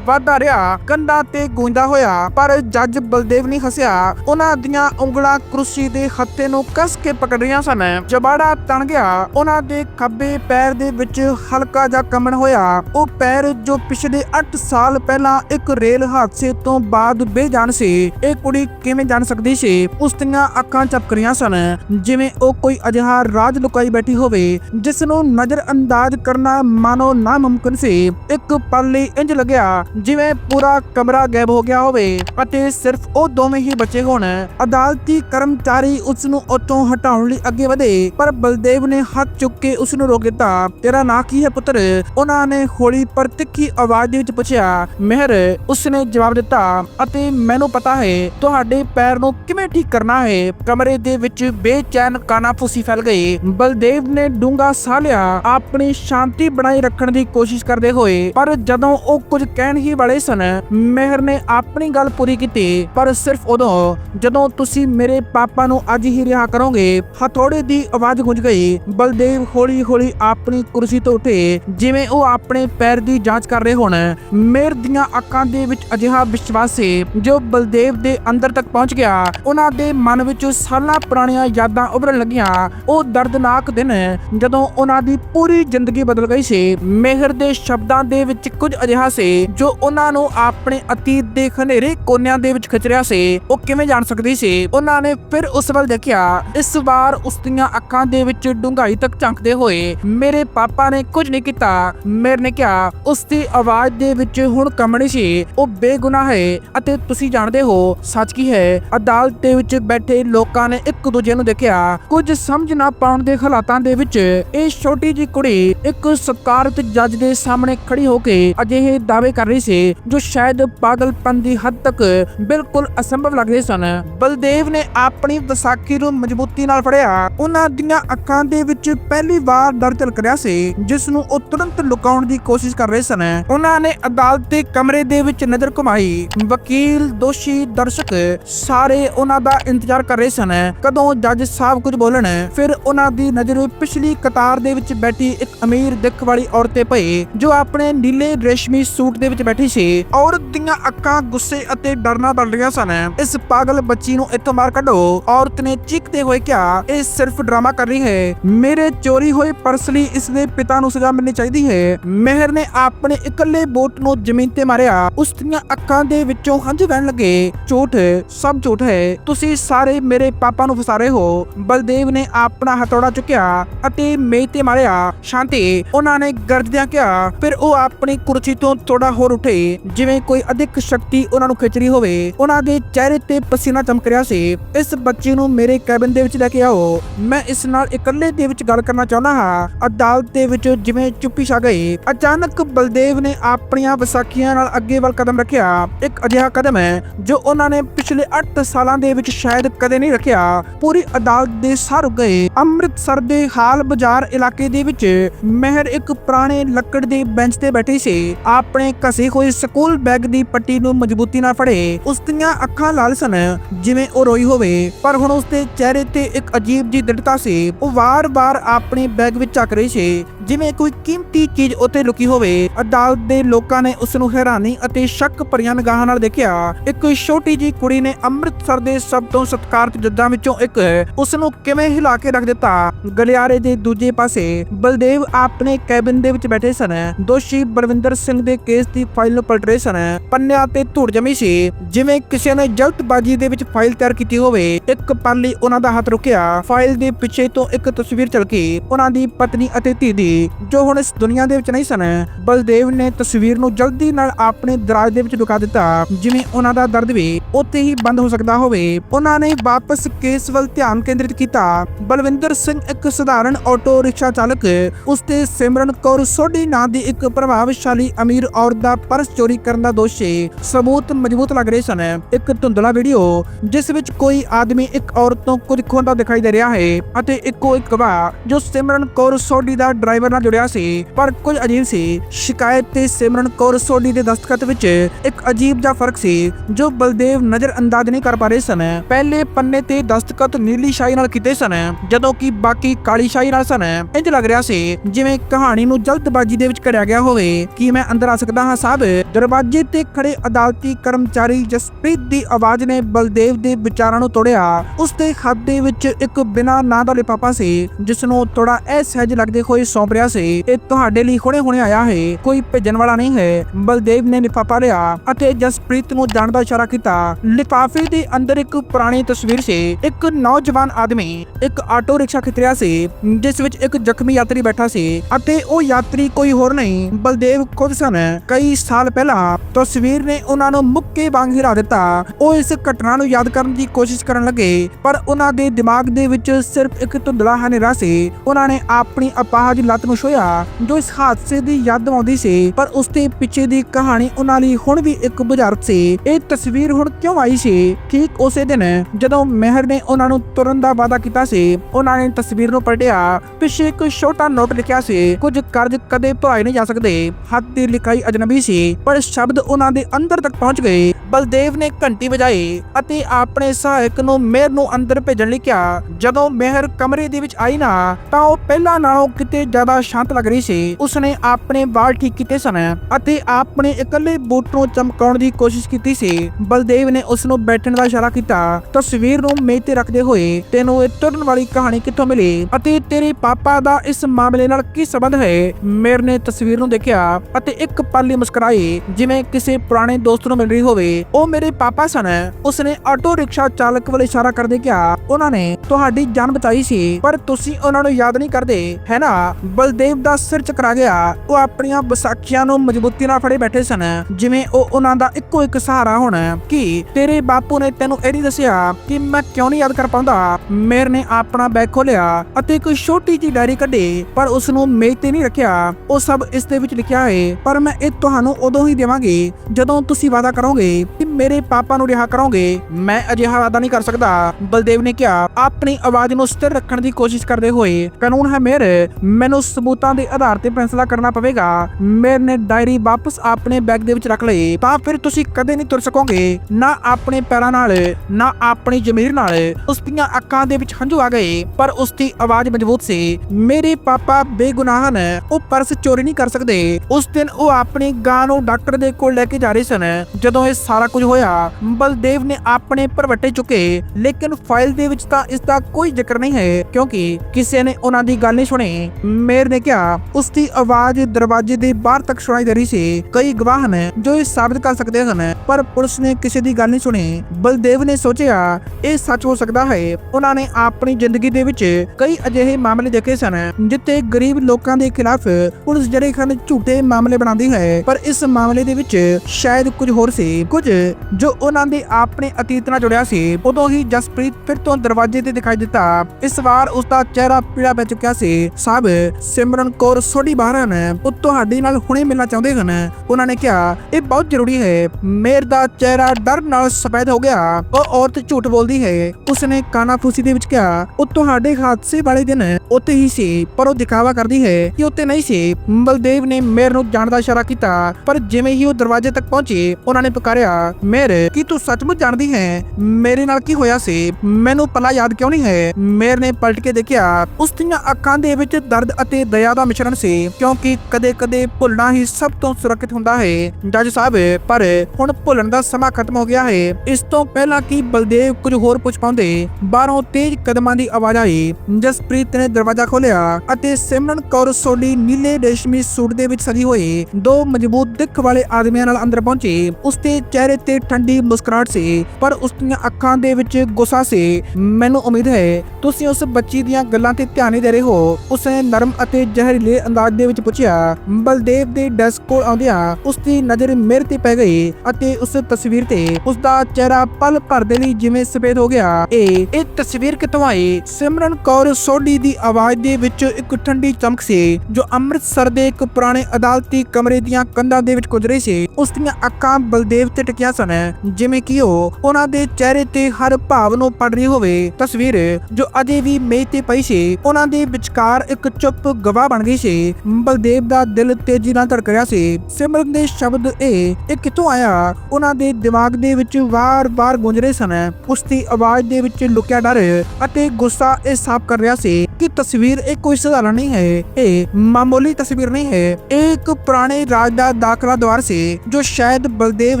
ਵੱਧਦਾ ਰਿਹਾ, ਕੰਧਾਂ ਤੇ ਗੂੰਜਦਾ ਹੋਇਆ, ਪਰ ਜੱਜ ਬਲਦੇਵ ਨਹੀਂ ਹੱਸਿਆ। ਉਹਨਾਂ ਦੀਆਂ ਉਂਗਲਾਂ ਕੁਰਸੀ ਦੇ ਹੱਥੇ ਨੂੰ ਕੱਸ ਕੇ ਪਕੜ ਰਹੀਆਂ ਸਨ। ਜਬਾੜਾ ਤਣ ਗਿਆ। ਉਹਨਾਂ ਦੇ ਖੱਬੇ ਪੈਰ ਦੇ ਵਿੱਚ ਹਲਕਾ ਜਿਹਾ ਕੰਬਣ ਹੋਇਆ, ਉਹ ਪੈਰ ਜੋ ਪਿਛਲੇ 8 ਸਾਲ ਪਹਿਲਾਂ ਇੱਕ ਰੇਲ ਹਾਦਸੇ ਤੋਂ ਬਾਅਦ ਬੇਜਾਨ ਸੀ, ਇਹ ਕੁੜੀ ਕਿਵੇਂ ਜਾਣ ਸਕਦੀ ਸੀ? ਉਸ ਦੀਆਂ ਅੱਖਾਂ ਝਪਕ ਰਹੀਆਂ ਸਨ, ਜਿਵੇਂ ਉਹ ਕੋਈ ਅਜਿਹਾ ਰਾਜ ਲੁਕਾਈ ਬੈਠੀ ਹੋਵੇ, ਜਿਸ ਨੂੰ ਨਜ਼ਰ ਅੰਦਾਜ਼ ਕਰਨਾ ਮਾਨੋ ਨਾਮੁਮਕਿਨ ਸੀ। ਇੱਕ ਪਲ ਲਈ ਇੰਜ ਲੱਗਿਆ, ਜਿਵੇਂ ਪੂਰਾ ਕਮਰਾ ਗਾਇਬ ਹੋ ਗਿਆ ਹੋਵੇ, ਅਤੇ ਸਿਰਫ ਉਹ ਦੋਵੇਂ ਹੀ ਬਚੇ ਹੋਣ। ਅਦਾਲਤੀ ਕਰਮਚਾਰੀ ਉਸ ਨੂੰ ਉੱਥੋਂ ਹਟਾਉਣ ਲਈ ਅੱਗੇ ਵਧੇ, ਪਰ ਬਲਦੇਵ ਨੇ ਹੱਥ ਚੁੱਕ ਕੇ ਉਸ ਨੂੰ ਰੋਕ ਦਿੱਤਾ, ਤੇਰਾ ਨਾਂ ਕੀ ਹੈ? ਪੁੱਤਰ ਉਹਨਾਂ ਨੇ ਹੌਲੀ ਪਰ ਤਿੱਖੀ ਆਵਾਜ਼ ਦੇ ਵਿੱਚ ਪੁੱਛਿਆ, ਮਿਹਰ ਉਸ ਨੇ ਜਵਾਬ ਦਿੱਤਾ, ਅਤੇ ਮੈਨੂੰ ਪਤਾ ਹੈ, ਤੁਹਾਡੇ ਪੈਰ ਨੂੰ ਕਿਵੇਂ ਠੀਕ ਕਰਨਾ ਹੈ? ਕਮਰੇ ਦੇ ਵਿੱਚ ਬੇਚੈਨ ਕਾਨਾਫੂਸੀ ਫੈਲ ਗਈ। ਬਲਦੇਵ ਨੇ ਡੂੰਗਾ ਸਾਹ ਲਿਆ। ਆਪਣੀ ਸ਼ਾਂਤੀ ਬਣਾਈ ਰੱਖਣ ਦੀ ਕੋਸ਼ਿਸ਼ ਕਰਦੇ ਹੋਏ, ਪਰ ਜਦੋਂ ਉਹ ਕੁਝ ਕਹਿਣ ਹੀ ਵਾਲੇ ਸਨ, ਮਿਹਰ ਨੇ ਆਪਣੀ ਗੱਲ ਪੂਰੀ ਕੀਤੀ। ਪਰ ਸਿਰਫ ਉਦੋਂ, ਜਦੋਂ ਤੁਸੀਂ ਮੇਰੇ ਪਾਪਾ ਨੂੰ ਅੱਜ ਹੀ ਰਿਹਾ ਕਰੋਗੇ, ਹਥੌੜੇ ਦੀ ਆਵਾਜ਼ ਗੂੰਜ ਗਈ। ਬਲਦੇਵ ਹੌਲੀ ਹੌਲੀ ਆਪਣੀ ਕੁਰਸੀ ਤੋਂ ਉੱਠੇ। ਜਿਵੇਂ ਉਹ ਆਪਣੇ ਪੈਰ ਦੀ ਜਾਂਚ ਕਰ ਰਹੇ ਹੋਣ ਮਿਹਰ ਦੀਆਂ ਅੱਖਾਂ ਦੇ ਵਿੱਚ ਅਜਿਹਾ ਵਿਸ਼ਵਾਸ ਸੀ, ਜੋ ਬਲਦੇਵ ਦੇ ਅੰਦਰ ਤੱਕ ਪਹੁੰਚ ਗਿਆ। ਉਹਨਾਂ ਦੇ ਮਨ ਵਿੱਚ ਸਾਲਾਂ ਪੁਰਾਣੀਆਂ ਯਾਦਾਂ ਉਭਰਨ ਲੱਗੀਆਂ। ਉਹ ਦਰਦਨਾਕ ਦਿਨ ਜਦੋਂ ਉਹਨਾਂ ਦੀ ਪੂਰੀ ਜ਼ਿੰਦਗੀ ਬਦਲ ਗਈ ਸੀ। ਮਿਹਰ ਦੇ ਸ਼ਬਦਾਂ ਦੇ ਵਿੱਚ ਕੁਝ ਅਜਿਹਾ ਸੀ, ਜੋ ਉਹਨਾਂ ਨੂੰ ਆਪਣੇ ਅਤੀਤ ਦੇ ਖਨੇਰੇ ਕੋਨਿਆਂ ਦੇ ਵਿੱਚ ਖਿੱਚ ਰਿਹਾ ਸੀ। ਉਹ ਕਿਵੇਂ ਜਾਣ ਸਕਦੀ ਸੀ? ਉਹਨਾਂ ਨੇ ਫਿਰ ਉਸ ਵੱਲ ਦੇਖਿਆ। ਇਸ ਵਾਰ ਉਸ ਦੀਆਂ ਅੱਖਾਂ ਦੇ ਵਿੱਚ ਡੂੰਘਾਈ ਤੱਕ ਝਾਂਕਦੇ ਹੋਏ, ਮੇਰੇ ਪਾਪਾ ਨੇ ਕੁਝ ਨਹੀਂ ਕੀਤਾ, ਮੇਰ ਨੇ ਕਿਹਾ ਉਸ ਦੀ ਆਵਾਜ਼ ਦੇ ਵਿੱਚ ਹੁਣ ਕੰਬਣੀ ਸੀ, ਉਹ ਬੇਗੁਨਾਹ ਹੈ ਅਤੇ ਤੁਸੀਂ ਜਾਣਦੇ ਹੋ, ਸੱਚ ਕੀ ਹੈ, ਅਦਾਲਤ ਦੇ ਵਿੱਚ ਬੈਠੇ ਲੋਕਾਂ ਨੇ ਇੱਕ ਦੂਜੇ ਨੂੰ ਦੇਖਿਆ, ਕੁਝ ਸਮਝ ਨਾ ਪਾਉਣ ਦੇ ਹਾਲਾਤਾਂ ਦੇ ਵਿੱਚ ਇਹ ਛੋਟੀ ਜੀ ਕੁੜੀ ਇੱਕ ਸਤਿਕਾਰਤ ਜੱਜ ਦੇ ਸਾਹਮਣੇ ਖੜੀ ਹੋ ਕੇ ਅਜਿਹੇ ਦਾਅਵੇ ਕਰ ਰਹੀ ਸੀ, ਜੋ ਸ਼ਾਇਦ ਪਾਗਲਪਨ ਦੀ ਹੱਦ ਤੱਕ ਬਿਲਕੁਲ ਅਸੰਭਵ ਲੱਗਦੇ ਸਨ। ਬਲਦੇਵ ਨੇ ਆਪਣੀ ਵਿਸਾਖੀ ਨੂੰ ਮਜ਼ਬੂਤੀ ਨਾਲ ਫੜਿਆ। ਉਹਨਾਂ ਦੀਆਂ ਅੱਖਾਂ ਦੇ ਵਿੱਚ ਪਹਿਲੀ ਵਾਰ ਡਰ ਝਲਕ ਰਿਹਾ ਸੀ, ਜਿਸ ਨੂੰ ਉਹ ਤੁਰੰਤ ਲੁਕਾਉਣ ਦੀ ਕੋਸ਼ਿਸ਼ ਕਰ ਰਹੇ ਸਨ। ਉਹਨਾਂ ਨੇ ਅਦਾਲਤ ਦੇ ਕਮਰੇ ਦੇ ਵਿੱਚ ਨਜ਼ਰ ਘੁਮਾਈ। ਵਕੀਲ, ਦੋਸ਼ੀ, ਦਰਸ਼ਕ ਸਾਰੇ ਉਹਨਾਂ ਦਾ ਇੰਤਜ਼ਾਰ ਕਰ ਰਹੇ ਸਨ। ਕਦੋਂ ਜੱਜ ਸਾਹਿਬ ਕੁਝ ਬੋਲਣ, ਫਿਰ ਉਹਨਾਂ ਦੀ ਨਜ਼ਰ ਪਿਛਲੀ ਕਤਾਰ ਦੇ ਵਿੱਚ ਬੈਠੀ ਇੱਕ ਅਮੀਰ ਦਿੱਖ ਵਾਲੀ ਔਰਤ ਤੇ ਪਈ, ਜੋ ਆਪਣੇ ਨੀਲੇ ਰੇਸ਼ਮੀ ਸੂਟ ਦੇ ਵਿੱਚ ਬੈਠੀ ਸੀ। ਔਰਤ ਦੀਆਂ ਅੱਖਾਂ ਗੁੱਸੇ ਅਤੇ ਡਰ ਨਾਲ ਭਰ ਰਹੀਆਂ ਸਨ। ਇਸ ਪਾਗਲ ਬੱਚੀ ਨੂੰ ਇੱਥੋਂ ਮਾਰ ਕੱਢੋ। ਔਰਤ ਨੇ ਚੀਕਦੇ ਹੋਏ ਕਿਹਾ, ਇਹ ਸਿਰਫ ਡਰਾਮਾ ਕਰ ਰਹੀ ਹੈ। ਮੇਰੇ ਚੋਰੀ ਹੋਏ ਪਰਸ ਲਈ ਇਸ ਦੇ ਪਿਤਾ ਨੂੰ ਸਜ਼ਾ ਮਿਲਣੀ ਚਾਹੀਦੀ ਹੈ। ਮਿਹਰ ਨੇ ਆਪਣੇ ਇਕੱਲੇ ਬੋਟ ਨੂੰ ਜ਼ਮੀਨ ਤੇ ਮਾਰਿਆ। ਉਸ ਦੀਆਂ ਅੱਖਾਂ ਦੇ ਵਿੱਚੋਂ ਹੰਝ ਵਹਿਣ ਲੱਗੇ। ਝੂਠ, ਸਭ ਝੂਠ ਹੈ। ਤੁਸੀਂ ਸਾਰੇ ਮੇਰੇ ਪਾਪਾ ਨੂੰ ਫਸਾ ਰਹੇ ਹੋ। ਬਲਦੇਵ ਨੇ ਆਪਣਾ ਹਥੌੜਾ ਚੁੱਕਿਆ ਅਤੇ ਮੇਜ਼ ਤੇ ਮਾਰਿਆ। ਸ਼ਾਂਤੀ, ਉਹਨਾਂ ਨੇ ਗਰਜਦਿਆਂ ਕਿਹਾ, ਫਿਰ ਉਹ ਆਪਣੀ ਕੁਰਸੀ ਤੋਂ ਥੋੜਾ ਹੋਰ ਉੱਠੇ। ਜਿਵੇਂ ਕੋਈ ਅਧਿਕ ਸ਼ਕਤੀ ਉਹਨਾਂ ਨੂੰ ਖਿੱਚ ਰਹੀ ਹੋਵੇ। ਉਹਨਾਂ ਦੇ ਚਿਹਰੇ ਤੇ ਪਸੀਨਾ ਚਮਕ ਰਿਹਾ ਸੀ। ਇਸ ਬੱਚੀ ਨੂੰ ਮੇਰੇ ਕੈਬਿਨ ਦੇ ਵਿੱਚ ਲੈ ਕੇ ਆਓ। ਮੈਂ ਇਸ ਨਾਲ ਇਕੱਲੇ ਦੇ ਵਿੱਚ ਗੱਲ ਕਰਨਾ ਚਾਹੁੰਦਾ ਹਾਂ। ਅਦਾਲਤ ਦੇ ਵਿੱਚ ਜਿਵੇਂ ਚੁੱਪੀ ਛਾ ਗਈ, ਅਚਾਨਕ ਬਲਦੇਵ ਨੇ ਆਪਣੀਆਂ ਵਿਸਾਖੀਆਂ ਨਾਲ ਅੱਗੇ ਵੱਲ ਕਦਮ ਰੱਖਿਆ। ਇੱਕ ਅਜਿਹਾ ਕਦਮ ਹੈ, ਜੋ ਉਹਨਾਂ ਨੇ ਪਿਛਲੇ 8 ਸਾਲਾਂ ਦੇ ਵਿੱਚ ਸ਼ਾਇਦ ਕਦੇ ਨਹੀਂ ਰੱਖਿਆ। ਪੂਰੀ ਅਦਾਲਤ ਦੇ ਸਾਹ ਗਏ। ਅੰਮ੍ਰਿਤਸਰ ਦੇ ਹਾਲ ਬਾਜ਼ਾਰ ਇਲਾਕੇ ਦੇ ਵਿੱਚ ਮਹਿਰ ਇੱਕ ਪੁਰਾਣੇ ਲੱਕੜ ਦੇ ਬੈਂਚ ਤੇ ਬੈਠੀ ਸੀ। ਆਪਣੇ ਘਸੇ ਹੋਏ ਸਕੂਲ ਬੈਗ ਦੀ ਪੱਟੀ ਨੂੰ ਮਜ਼ਬੂਤੀ ਨਾਲ ਫੜੇ। ਉਸ ਦੀਆਂ ਅੱਖਾਂ ਲਾਲ ਸਨ, ਜਿਵੇਂ ਉਹ ਰੋਈ ਹੋਵੇ। ਪਰ ਹੁਣ ਉਸ ਦੇ ਚਿਹਰੇ ਤੇ ਇੱਕ ਅਜੀਬ ਜਿਹੀ ਦ੍ਰਿੜਤਾ ਸੀ। ਉਹ ਵਾਰ-ਵਾਰ ਆਪਣੇ ਬੈਗ ਵਿੱਚ ਝੱਕ ਰਹੀ ਸੀ, ਜਿਵੇਂ ਕੋਈ ਕੀਮਤੀ ਚੀਜ਼ ਉੱਥੇ ਲੁਕੀ ਹੋਵੇ। ਅਦਾਲਤ ਦੇ ਲੋਕਾਂ ਨੇ ਉਸ ਨੂੰ ਹੈਰਾਨੀ ਅਤੇ ਸ਼ੱਕ ਭਰੀਆਂ ਨਿਗਾਹਾਂ ਨਾਲ ਦੇਖਿਆ। ਇੱਕ ਛੋਟੀ ਜੀ ਕੁੜੀ ਨੇ ਅੰਮ੍ਰਿਤਸਰ ਦੇ ਸਭ ਤੋਂ ਸਤਿਕਾਰਤ ਜੱਜਾਂ ਵਿੱਚੋਂ ਇੱਕ ਉਸ ਨੂੰ ਕਿਵੇਂ ਹਿਲਾ ਕੇ ਰੱਖ ਦਿੱਤਾ? ਗਲਿਆਰੇ ਦੇ ਦੂਜੇ ਪਾਸੇ ਬਲਦੇਵ ਆਪਣੇ ਕੈਬਿਨ ਦੇ ਵਿੱਚ ਬੈਠੇ ਸਨ। ਦੋਸ਼ੀ ਬਲਵਿੰਦਰ ਸਿੰਘ ਦੇ ਕੇਸ ਦੀ ਫਾਈਲ ਨੂੰ ਪਲਟ ਰਹੇ ਸਨ। ਪੰਨਿਆਂ ਤੇ ਧੂੜ ਜਮੀ ਸੀ। ਜਿਵੇਂ ਕਿਸੇ ਨੇ ਜਲਦਬਾਜ਼ੀ ਦੇ ਵਿੱਚ ਫਾਈਲ ਤਿਆਰ ਕੀਤੀ ਹੋਵੇ, ਇੱਕ ਪਲ ਲਈ ਉਹਨਾਂ ਦਾ ਹੱਥ ਰੁਕਿਆ। ਫਾਈਲ ਦੇ ਪਿੱਛੇ ਤੋਂ ਇੱਕ ਤਸਵੀਰ ਝਲਕੀ ਉਹਨਾਂ ਦੀ ਪਤਨੀ ਅਤੇ ਧੀ ਦੀ, ਜੋ ਹੁਣ ਇਸ ਦੁਨੀਆ ਦੇ ਵਿੱਚ ਨਹੀਂ ਸਨ, ਬਲਦੇਵ ਨੇ ਤਸਵੀਰ ਨੂੰ ਜਲਦੀ ਨਾਲ ਆਪਣੇ ਦਰਾਜ ਦੇ ਵਿੱਚ ਲੁਕਾ ਦਿੱਤਾ, ਜਿਵੇਂ ਉਹਨਾਂ ਦਾ ਦਰਦ ਵੀ ਉੱਥੇ ਹੀ ਬੰਦ ਹੋ ਸਕਦਾ ਹੋਵੇ। ਉਹਨਾਂ ਨੇ ਵਾਪਸ ਕੇਸ ਵੱਲ ਧਿਆਨ ਕੇਂਦਰਿਤ ਕੀਤਾ। ਬਲਵਿੰਦਰ ਸਿੰਘ ਇੱਕ ਸਧਾਰਨ ਆਟੋ ਰਿਕਸ਼ਾ ਚਾਲਕ ਉਸਤੇ ਸਿਮਰਨ ਕੌਰ ਸੋਢੀ ਨਾਂ ਦੀ ਇੱਕ ਪ੍ਰਭਾਵਸ਼ਾਲੀ ਅਮੀਰ ਔਰਤ ਦਾ ਪਰਸ ਚੋਰੀ ਕਰਨ ਦਾ ਦੋਸ਼ੀ ਸਬੂਤ ਮਜ਼ਬੂਤ ਲੱਗ ਰਹੇ ਸਨ। ਇੱਕ ਧੁੰਦਲਾ ਵੀਡੀਓ, ਜਿਸ ਵਿੱਚ ਕੋਈ ਆਦਮੀ ਇੱਕ ਔਰਤ ਤੋਂ ਕੁਝ ਖੋਂਦਾ ਦਿਖਾਈ ਦੇ ਰਿਹਾ ਹੈ, ਅਤੇ ਇੱਕੋ ਇੱਕ ਗਵਾਹ ਜੋ ਸਿਮਰਨ ਕੌਰ ਸੋਢੀ ਦਾ ਡਰਾਈਵਰ ਨਾਲ ਜੁੜਿਆ ਸੀ, ਪਰ ਕੁਝ ਅਜੀਬ ਸੀ, ਸ਼ਿਕਾਇਤ ਤੇ ਸਿਮਰਨ ਕੌਰ ਸੋਢੀ ਦੇ ਦਸਤਖਤ ਵਿੱਚ ਇੱਕ ਅਜੀਬ ਜਿਹਾ ਫ਼ਰਕ ਸੀ, ਜੋ ਬਲਦੇਵ ਨਜ਼ਰ ਅੰਦਾਜ਼ ਨਹੀਂ ਕਰ ਪਾ ਰਹੇ ਸਨ। ਪਹਿਲੇ ਪੰਨੇ ਤੇ ਦਸਤਖਤ ਨੀਲੀ ਸ਼ਾਹੀ ਨਾਲ ਕੀਤੇ ਸਨ, ਜਦੋਂ ਕਿ ਬਾਕੀ ਕਾਲੀ ਸ਼ਾਹੀ ਨਾਲ ਸਨ। ਇੰਜ ਲੱਗ ਰਿਹਾ ਸੀ, ਜਿਵੇਂ ਕਹਾਣੀ ਨੂੰ ਜਲਦਬਾਜ਼ੀ ਦੇ ਵਿੱਚ ਕਰਿਆ ਗਿਆ ਹੋਵੇ, ਕਿ ਮੈਂ ਅੰਦਰ ਆ ਸਕਦਾ ਹਾਂ ਸਾਹਿਬ। ਦਰਵਾਜ਼ੇ ਤੇ ਖੜੇ ਅਦਾਲਤੀ ਕਰਮਚਾਰੀ ਜਸਪ੍ਰੀਤ ਦੀ ਆਵਾਜ਼ ਨੇ ਬਲਦੇਵ ਦੇ ਵਿਚਾਰਾਂ ਨੂੰ ਤੋੜਿਆ। ਉਸ ਦੇ ਹੱਥ ਦੇ ਵਿੱਚ ਇੱਕ ਬਿਨਾਂ ਨਾਂ ਦਾ ਲਿਫਾਫਾ ਸੀ, ਜਿਸ ਨੂੰ ਥੋੜਾ ਅਸਹਿਜ ਲੱਗਦੇ ਹੋਏ ਸੌਂਪ ਰਿਹਾ ਸੀ। ਇਹ ਤੁਹਾਡੇ ਲਈ ਹੁਣੇ ਹੁਣੇ ਆਇਆ ਹੈ। ਕੋਈ ਭੇਜਣ ਵਾਲਾ ਨਹੀਂ ਹੈ। ਬਲਦੇਵ ਨੇ ਲਿਫਾਫਾ ਲਿਆ ਅਤੇ ਜਸਪ੍ਰੀਤ ਨੂੰ ਜਾਣ ਦਾ ਇਸ਼ਾਰਾ ਕੀਤਾ। ਲਿਫਾਫੇ ਦੇ ਅੰਦਰ ਇੱਕ ਪੁਰਾਣੀ ਤਸਵੀਰ ਸੀ। ਇੱਕ ਨੌਜਵਾਨ ਆਦਮੀ ਇੱਕ ਆਟੋ ਰਿਕਸ਼ਾ ਖਿੱਚ ਸੀ, ਜਿਸ ਵਿੱਚ ਇੱਕ ਜ਼ਖਮੀ ਯਾਤਰੀ ਬੈਠਾ ਸੀ ਅਤੇ ਉਹ ਯਾਤਰੀ ਕੋਈ ਹੋਰ ਨਹੀਂ, ਬਲਦੇਵ ਖੁਦ ਸਨ। ਕਈ ਸਾਲ ਪਹਿਲਾਂ ਤਸਵੀਰ ਨੇ ਉਹਨਾਂ ਨੂੰ ਮੁੱਕੇ ਵਾਂਗ ਹਿਰਾ ਦਿੱਤਾ। ਉਹ ਇਸ ਘਟਨਾ ਨੂੰ ਯਾਦ ਕਰਨ ਦੀ ਕੋਸ਼ਿਸ਼ ਕਰਨ ਲੱਗੇ, ਪਰ ਉਹਨਾਂ ਦੇ ਦਿਮਾਗ ਦੇ ਵਿੱਚ ਸਿਰਫ ਇੱਕ ਧੁੰਦਲਾ ਹਨੇਰਾ ਸੀ। ਉਹਨਾਂ ਨੇ ਆਪਣੀ ਅਪਾਹਜ ਲੱਤ ਨੂੰ ਛੋਇਆ ਜੋ ਇਸ ਹਾਦਸੇ ਦੀ ਯਾਦ ਦਿਵਾਉਂਦੀ ਸੀ, ਪਰ ਉਸ ਦੇ ਪਿੱਛੇ ਦੀ ਕਹਾਣੀ ਉਹਨਾਂ ਲਈ ਹੁਣ ਵੀ ਇੱਕ ਬੁਝਾਰਤ ਸੀ। ਇਹ ਤਸਵੀਰ ਹੁਣ ਕਿਉਂ ਆਈ ਸੀ? ਠੀਕ ਉਸੇ ਦਿਨ, ਜਦੋਂ ਮਹਿਰ ਨੇ ਉਹਨਾਂ ਨੂੰ ਤੁਰਨ ਦਾ ਵਾਅਦਾ ਕੀਤਾ ਸੀ, ਉਹਨਾਂ ਨੇ ਤਸਵੀਰ ਨੂੰ ਪਲਟਿਆ। ਪਿੱਛੇ ਇੱਕ ਛੋਟਾ ਨੋਟ ਲਿਖਿਆ ਸੀ, ਕੁਝ ਕਰਜ਼ ਕਦੇ ਭੁਲਾਏ ਨਹੀਂ ਜਾ ਸਕਦੇ। ਹੱਥ ਦੀ ਲਿਖਾਈ ਅਜਨਬੀ ਸੀ, ਪਰ ਸ਼ਬਦ ਉਹਨਾਂ ਦੇ ਅੰਦਰ ਤੱਕ ਪਹੁੰਚ ਗਏ। ਬਲਦੇਵ ਨੇ ਘੰਟੀ ਵਜਾਈ ਅਤੇ ਆਪਣੇ ਸਹਾਇਕ ਨੂੰ ਮਹਿਰ ਨੂੰ ਅੰਦਰ ਭੇਜਣ ਲਈ ਕਿਹਾ, ਜਦੋਂ ਮਹਿਰ ਕਮਰੇ ਦੇ ਵਿੱਚ ਆਈ ਨਾ, ਤਾਂ ਉਹ ਪਹਿਲਾਂ ਨਾਲੋਂ ਕਿਤੇ ਜ਼ਿਆਦਾ ਸ਼ਾਂਤ ਲੱਗ ਰਹੀ ਸੀ। ਉਸਨੇ ਆਪਣੇ ਵਾਲ ਠੀਕ ਕੀਤੇ ਸਨ ਅਤੇ ਆਪਣੇ ਇਕੱਲੇ ਬੂਟ ਨੂੰ ਚਮਕਾਉਣ ਦੀ ਕੋਸ਼ਿਸ਼ ਕੀਤੀ ਸੀ। ਬਲਦੇਵ ਨੇ ਉਸ ਨੂੰ ਬੈਠਣ ਦਾ ਇਸ਼ਾਰਾ ਕੀਤਾ। ਤਸਵੀਰ ਨੂੰ ਮੇਜ਼ ਤੇ ਰੱਖਦੇ ਹੋਏ ਤੈਨੂੰ ਇਹ ਤੁਰਨ ਵਾਲੀ ਕਹਾਣੀ ਕਿੱਥੋਂ ਮਿਲੀ ਅਤੇ ਤੇਰੇ ਪਾਪਾ ਦਾ ਇਸ ਮਾਮਲੇ ਨਾਲ ਕੀ ਸੰਬੰਧ ਹੈ? ਮੇਰ ਨੇ ਤਸਵੀਰ ਨੂੰ ਦੇਖਿਆ ਅਤੇ ਇੱਕ ਪਾਲੀ ਮੁਸਕਰਾਈ, ਜਿਵੇਂ ਕਿਸੇ ਪੁਰਾਣੇ ਦੋਸਤ ਨੂੰ ਮਿਲ ਰਹੀ ਹੋਵੇ, ਉਹ ਮੇਰੇ ਪਾਪਾ ਸਨ। ਉਸਨੇ ਆਟੋ ਰਿਕਸ਼ਾ ਚਾਲਕ ਵੱਲ ਇਸ਼ਾਰਾ ਕਰਦੇ ਕਿਹਾ, ਉਹਨਾਂ ਨੇ ਤੁਹਾਡੀ ਜਾਨ ਬਚਾਈ ਸੀ, ਪਰ ਤੁਸੀਂ ਉਹਨਾਂ ਨੂੰ ਯਾਦ ਨਹੀਂ ਕਰਦੇ, ਹੈ ਨਾ? ਬਲਦੇਵ ਦਾ ਸਿਰ ਚਕਰਾ ਗਿਆ। ਉਹ ਆਪਣੀਆਂ ਵਿਸਾਖੀਆਂ ਨੂੰ ਮਜ਼ਬੂਤੀ ਨਾਲ ਫੜੇ ਬੈਠੇ ਸਨ। ਜਿਵੇਂ ਉਹ ਉਹਨਾਂ ਦਾ ਇੱਕੋ ਇੱਕ ਸਹਾਰਾ ਹੋਣ, ਕਿ ਤੇਰੇ ਬਾਪੂ ਨੇ ਤੈਨੂੰ ਇਹ ਨਹੀਂ ਦੱਸਿਆ ਕਿ ਮੈਂ ਕਿਉਂ ਨਹੀਂ ਯਾਦ ਕਰ ਪਾਉਂਦਾ? ਮੇਰ ਨੇ ਆਪਣਾ ਬੈਗ ਖੋਲਿਆ ਅਤੇ ਕੋਈ ਛੋਟੀ ਜਿਹੀ ਡਾਇਰੀ ਕੱਢੀ, ਪਰ ਉਸ ਨੂੰ ਮੇਜ਼ ਤੇ ਨਹੀਂ ਰੱਖਿਆ। ਉਹ ਸਭ ਇਸ ਦੇ ਵਿੱਚ ਲਿਖਿਆ ਹੈ, ਪਰ ਮੈਂ ਇਹ ਤੁਹਾਨੂੰ ਉਦੋਂ ਹੀ ਦੇਵਾਂਗੀ ਜਦੋਂ ਤੁਸੀਂ ਵਾਅਦਾ ਕਰੋਗੇ ਕਿ ਮੇਰੇ ਪਾਪਾ ਨੂੰ ਰਿਹਾ ਕਰੋਗੇ, ਮੈਂ ਅਜਿਹਾ ਵਾਅਦਾ ਨਹੀਂ ਕਰ ਸਕਦਾ। ਬਲਦੇਵ ਨੇ ਕਿਹਾ, ਆਪਣੀ ਆਵਾਜ਼ ਨੂੰ ਸਥਿਰ ਰੱਖਣ ਦੀ ਕੋਸ਼ਿਸ਼ ਕਰਦੇ ਹੋਏ, ਕਾਨੂੰਨ ਹੈ ਮੇਰ, ਮੈਨੂੰ ਸਬੂਤਾਂ ਦੇ ਆਧਾਰ ਤੇ ਫੈਸਲਾ ਕਰਨਾ ਪਵੇਗਾ। ਮੇਰ ਨੇ ਡਾਇਰੀ ਵਾਪਸ ਆਪਣੇ ਬੈਗ ਦੇ ਵਿੱਚ ਰੱਖ ਲਈ, ਤਾਂ ਫਿਰ ਤੁਸੀਂ ਕਦੇ ਨਹੀਂ ਤੁਰ ਸਕੋਗੇ। ਨਾ ਆਪਣੇ ਪੈਰਾਂ ਨਾਲ, ਨਾ ਆਪਣੀ ਜ਼ਮੀਰ ਨਾਲ। ਉਸ ਦੀਆਂ ਅੱਖਾਂ ਦੇ ਵਿੱਚ ਹੰਝੂ ਆ ਗਏ, ਪਰ ਉਸ ਦੀ ਆਵਾਜ਼ ਮਜ਼ਬੂਤ ਸੀ। ਮੇਰੇ ਪਾਪਾ ਬੇਗੁਨਾਹ ਹਨ, ਉਹ ਪਰਸ ਚੋਰੀ ਨਹੀਂ ਕਰ ਸਕਦੇ। ਉਸ ਦਿਨ ਉਹ ਆਪਣੀ ਗਾਂ ਨੂੰ ਡਾਕਟਰ ਦੇ ਕੋਲ ਲੈ ਕੇ ਜਾ ਰਹੇ ਸਨ, ਜਦੋਂ ਇਹ ਸਾਰਾ ਕੁਝ ਹੋਇਆ, ਬਲਦੇਵ ਨੇ ਆਪਣੇ ਪਰਵੱਟੇ ਚੁੱਕੇ, ਲੇਕਿਨ ਫਾਈਲ ਦੇ ਵਿੱਚ ਤਾਂ ਇਸ ਦਾ ਕੋਈ ਜ਼ਿਕਰ ਨਹੀਂ ਹੈ, ਕਿਉਂਕਿ ਕਿਸੇ ਨੇ ਉਹਨਾਂ ਦੀ ਗੱਲ ਨਹੀਂ ਸੁਣੀ। ਮੇਰ ਨੇ ਕਿਹਾ, ਉਸ ਦੀ ਆਵਾਜ਼ ਦਰਵਾਜ਼ੇ ਦੇ ਬਾਹਰ ਤੱਕ ਸੁਣਾਈ ਦੇ ਰਹੀ ਸੀ। ਕਈ ਗਵਾਹ ਹਨ ਜੋ ਇਹ ਸਾਬਤ ਕਰ ਸਕਦੇ ਹਨ, ਪਰ ਪੁਲਿਸ ਨੇ ਕਿਸੇ ਦੀ ਗੱਲ ਨਹੀਂ ਸੁਣੀ। ਬਲਦੇਵ ਨੇ ਸੋਚਿਆ, ਇਹ ਸੱਚ ਹੋ ਸਕਦਾ ਹੈ। ਉਹਨਾਂ ਨੇ ਆਪਣੀ ਜ਼ਿੰਦਗੀ ਦੇ ਵਿੱਚ ਕਈ ਅਜਿਹੇ ਮਾਮਲੇ ਦੇਖੇ ਸਨ, ਜਿੱਥੇ ਗਰੀਬ ਲੋਕਾਂ ਦੇ ਖਿਲਾਫ ਪੁਲਿਸ ਜਿਹੜੇ ਹਨ ਝੂਠੇ ਮਾਮਲੇ ਬਣਾਉਂਦੀ ਹੈ, ਪਰ ਇਸ ਮਾਮਲੇ ਦੇ ਵਿੱਚ ਸ਼ਾਇਦ ਕੁਝ ਹੋਰ ਸੀ। ਕੁਝ ਜੋ ਉਹਨਾਂ ਦੇ ਆਪਣੇ ਅਤੀਤ ਨਾਲ ਜੁੜਿਆ ਸੀ, ਉਦੋਂ ਹੀ ਜਸਪ੍ਰੀਤ ਫਿਰ ਤੋਂ ਦਰਵਾਜ਼ੇ ਤੇ ਦਿਖਾਈ ਦਿੱਤਾ। ਇਸ ਵਾਰ ਉਸ ਦਾ ਚਿਹਰਾ ਪੀੜਾ ਪੈ ਚੁੱਕਿਆ ਸੀ। ਸਾਹਿਬ ਸਿਮਰਨ ਕੌਰ ਸੋਢੀ ਬਾਹਰ ਹਨ ਉਹ ਤੁਹਾਡੇ ਨਾਲ ਹੁਣੇ ਮਿਲਣਾ ਚਾਹੁੰਦੇ ਹਨ। ਉਹਨਾਂ ਨੇ ਕਿਹਾ, ਇਹ ਬਹੁਤ ਜ਼ਰੂਰੀ ਹੈ। ਮੇਰ ਦਾ ਚਿਹਰਾ ਡਰ ਨਾਲ ਸਫੈਦ ਹੋ ਗਿਆ। ਉਹ ਔਰਤ ਝੂਠ ਬੋਲਦੀ ਹੈ। ਉਸਨੇ ਕਾਨਾ ਫੂਸੀ ਦੇ ਵਿੱਚ ਕਿਹਾ, ਉਹ ਤੁਹਾਡੇ ਹਾਦਸੇ ਵਾਲੇ ਦਿਨ ਉੱਥੇ ਹੀ ਸੀ, ਪਰ ਉਹ ਦਿਖਾਵਾ ਕਰਦੀ ਹੈ ਕਿ ਉੱਥੇ ਨਹੀਂ ਸੀ। ਬਲਦੇਵ ਨੇ ਮੇਰ ਨੂੰ ਜਾਣ ਦਾ ਇਸ਼ਾਰਾ ਕੀਤਾ, ਪਰ ਜਿਵੇਂ ਹੀ ਉਹ ਦਰਵਾਜ਼ੇ ਤੱਕ ਪਹੁੰਚੇ, ਉਹਨਾਂ ਨੇ ਪੁਕਾਰਿਆ ਮੇਰ ਕੀ ਤੂੰ ਸੱਚਮੁੱਚ ਜਾਣਦੀ ਹੈ ਮੇਰੇ ਨਾਲ ਕੀ ਹੋਇਆ ਸੀ ਮੈਨੂੰ ਪਲਾ ਯਾਦ ਕਿਉਂ ਨਹੀਂ ਹੈ ਮੇਰ ਨੇ ਪਲਟ ਕੇ ਦੇਖਿਆ ਉਸ ਦੀਆਂ ਅੱਖਾਂ ਦੇ ਵਿੱਚ ਦਰਦ ਅਤੇ ਦਇਆ ਦਾ ਮਿਸ਼ਰਣ ਸੀ ਕਿਉਂਕਿ ਕਦੇ-ਕਦੇ ਭੁੱਲਣਾ ਹੀ ਸਭ ਤੋਂ ਸੁਰੱਖਿਅਤ ਹੁੰਦਾ ਹੈ ਜੱਜ ਸਾਹਿਬ ਪਰ ਹੁਣ ਭੁੱਲਣ ਦਾ ਸਮਾਂ ਖਤਮ ਹੋ ਗਿਆ ਹੈ ਇਸ ਤੋਂ ਪਹਿਲਾਂ ਕਿ ਬਲਦੇਵ ਕੁਝ ਹੋਰ ਪੁੱਛ ਪਾਉਂਦੇ ਬਾਹਰੋਂ ਤੇਜ਼ ਕਦਮਾਂ ਦੀ ਆਵਾਜ਼ ਆਈ ਜਸਪ੍ਰੀਤ ਨੇ ਦਰਵਾਜ਼ਾ ਖੋਲ੍ਹਿਆ ਅਤੇ ਸਿਮਰਨ ਕੌਰ ਸੋਢੀ ਨੀਲੇ ਰੇਸ਼ਮੀ ਸੂਟ ਦੇ ਵਿੱਚ ਸਜੀ ਹੋਈ ਦੋ ਮਜ਼ਬੂਤ ਦਿੱਖ ਵਾਲੇ ਆਦਮੀਆਂ ਨਾਲ ਅੰਦਰ ਪਹੁੰਚੇ ਉਸ ਦੇ ਚਿਹਰੇ ਅਤੇ ਠੰਡੀ ਮੁਸਕਰਾਹਟ ਸੀ, ਪਰ ਉਸ ਦੀਆਂ ਅੱਖਾਂ ਦੇ ਵਿੱਚ ਗੁੱਸਾ ਸੀ। ਮੈਨੂੰ ਉਮੀਦ ਹੈ, ਤੁਸੀਂ ਉਸ ਬੱਚੀ ਦੀਆਂ ਗੱਲਾਂ ਤੇ ਧਿਆਨ ਨਹੀਂ ਦੇ ਰਹੇ ਹੋ। ਉਸਨੇ ਨਰਮ ਅਤੇ ਜ਼ਹਿਰੀਲੇ ਅੰਦਾਜ਼ ਦੇ ਵਿੱਚ ਪੁੱਛਿਆ, ਬਲਦੇਵ ਦੇ ਡੈਸਕ ਕੋਲ ਆਉਂਦਿਆਂ ਉਸ ਦੀ ਨਜ਼ਰ ਮੇਰੇ ਤੇ ਪੈ ਗਈ ਅਤੇ ਉਸ ਤਸਵੀਰ ਤੇ ਉਸ ਦਾ ਚਿਹਰਾ ਪਲ ਭਰ ਦੇ ਲਈ ਜਿਵੇਂ ਸਫੇਦ ਹੋ ਗਿਆ। ਇਹ ਇਹ ਤਸਵੀਰ ਕਿਤੋਂ ਆਈ? ਸਿਮਰਨ ਕੌਰ ਸੋਢੀ ਦੀ ਆਵਾਜ਼ ਦੇ ਵਿੱਚ ਇੱਕ ਠੰਡੀ ਚਮਕ ਸੀ, ਜੋ ਅੰਮ੍ਰਿਤਸਰ ਦੇ ਇੱਕ ਪੁਰਾਣੇ ਅਦਾਲਤੀ ਕਮਰੇ ਦੀਆਂ ਕੰਧਾਂ ਦੇ ਵਿੱਚ ਗੁਜ਼ਰੀ ਸੀ। ਉਸ ਦੀਆਂ ਅੱਖਾਂ ਬਲਦੇਵ ਤੇ ਟਿਕੀਆਂ ਸਨ। ਜਿਵੇਂ ਕਿ ਉਹ ਉਹਨਾਂ ਦੇ ਚਿਹਰੇ ਤੇ ਹਰ ਭਾਵ ਨੂੰ ਪੜ ਰਹੀ ਹੋਵੇ। ਤਸਵੀਰ ਜੋ ਅਜੇ ਵੀ ਮੇਜ਼ ਤੇ ਪਈ ਸੀ, ਉਹਨਾਂ ਦੇ ਵਿਚਕਾਰ ਇੱਕ ਚੁੱਪ ਗਵਾਹ ਬਣ ਗਈ ਸੀ। ਬਲਦੇਵ ਦਾ ਦਿਲ ਤੇਜ਼ੀ ਨਾਲ ਧੜਕ ਰਿਹਾ ਸੀ। ਸਿਮਰਨ ਦੇ ਸ਼ਬਦ ਇਹ ਇਹ ਕਿੱਥੋਂ ਆਇਆ? ਉਹਨਾਂ ਦੇ ਦਿਮਾਗ ਦੇ ਵਿੱਚ ਵਾਰ-ਵਾਰ ਗੂੰਜ ਰਹੇ ਸਨ। ਉਸ ਦੀ ਆਵਾਜ਼ ਦੇ ਵਿੱਚ ਲੁਕਿਆ ਡਰ ਅਤੇ ਗੁੱਸਾ ਇਹ ਸਾਫ਼ ਕਰ ਰਿਹਾ ਸੀ ਕਿ ਤਸਵੀਰ ਇਹ ਕੋਈ ਸਧਾਰਨ ਨਹੀਂ ਹੈ। ਇਹ ਮਾਮੂਲੀ ਤਸਵੀਰ ਨਹੀਂ ਹੈ। ਇਹ ਇੱਕ ਪੁਰਾਣੇ ਰਾਜ ਦਾ ਦਾਖਲਾ ਦਵਾਰ ਸੀ, ਜੋ ਸ਼ਾਇਦ ਬਲਦੇਵ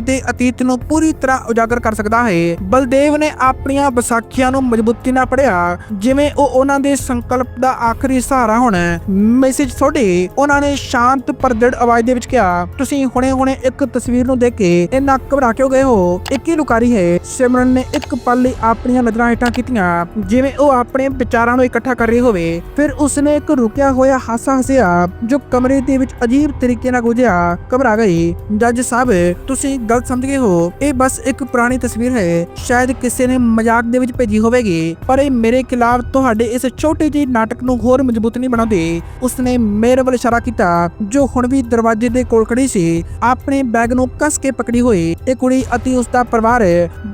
ਦੇ ਅਤੀਤ ਨੂੰ ਪੂਰੀ ਤਰ੍ਹਾਂ ਉਜਾਗਰ ਕਰ ਸਕਦਾ ਹੈ। ਬਲਦੇਵ ਨੇ ਆਪਣੀਆਂ ਵਿਸਾਖੀਆਂ ਨੂੰ ਮਜ਼ਬੂਤੀ ਨਾਲ ਪੜਿਆ ਜਿਵੇਂ ਉਹ ਉਹਨਾਂ ਦੇ ਸੰਕਲਪ ਦਾ ਆਖਰੀ ਸਹਾਰਾ ਹੋਣਾ ਮੈਸੇਜ ਤੁਹਾਡੇ, ਉਹਨਾਂ ਨੇ ਸ਼ਾਂਤ ਪਰ ਦ੍ਰਿੜ ਆਵਾਜ਼ ਦੇ ਵਿੱਚ ਕਿਹਾ, ਤੁਸੀਂ ਹੁਣੇ-ਹੁਣੇ ਇੱਕ ਤਸਵੀਰ ਨੂੰ ਦੇਖ ਕੇ ਇੰਨਾ ਘਬਰਾ ਕਿਉਂ ਗਏ ਹੋ? ਇਹ ਕੀ ਲੁਕਾਰੀ ਹੈ? ਸਿਮਰਨ ਨੇ ਇੱਕ ਪਲ ਲਈ ਆਪਣੀਆਂ ਨਜ਼ਰਾਂ ਹੇਠਾਂ ਕੀਤੀਆਂ, ਜਿਵੇਂ ਉਹ ਆਪਣੇ ਵਿਚਾਰਾਂ ਨੂੰ ਇਕੱਠਾ ਕਰ ਰਹੀ ਹੋਵੇ। ਫਿਰ ਉਸਨੇ ਇੱਕ ਰੁਕਿਆ ਹੋਇਆ ਹਾਸਾ ਹੱਸਿਆ, ਜੋ ਕਮਰੇ ਦੇ ਵਿੱਚ ਅਜੀਬ ਤਰੀਕੇ ਨਾਲ ਗੁੰਜਿਆ ਘਬਰਾ ਗਈ। ਜੱਜ ਸਾਹਿਬ, ਤੁਸੀਂ ਗਲਤ ਸਮਝ ਗਏ ਹੋ? ਇਹ ਬਸ ਇੱਕ ਪੁਰਾਣੀ ਤਸਵੀਰ ਹੈ। ਸ਼ਾਇਦ ਕਿਸੇ ਨੇ ਮਜ਼ਾਕ ਦੇ ਵਿੱਚ ਭੇਜੀ ਹੋਵੇਗੀ, ਪਰ ਇਹ ਮੇਰੇ ਖਿਲਾਫ ਤੁਹਾਡੇ ਇਸ ਛੋਟੇ ਜਿਹੇ ਨਾਟਕ ਨੂੰ ਹੋਰ ਮਜ਼ਬੂਤ ਨਹੀਂ ਬਣਾਉਂਦੀ। ਉਸਨੇ ਮੇਰੇ ਵੱਲ ਇਸ਼ਾਰਾ ਕੀਤਾ, ਜੋ ਹੁਣ ਵੀ ਦਰਵਾਜ਼ੇ ਦੇ ਕੋਲ ਖੜੀ ਸੀ। ਆਪਣੇ ਬੈਗ ਨੂੰ ਕੱਸ ਕੇ ਪਕੜੀ ਹੋਈ ਇਹ ਕੁੜੀ ਅਤੇ ਉਸ ਦਾ ਪਰਿਵਾਰ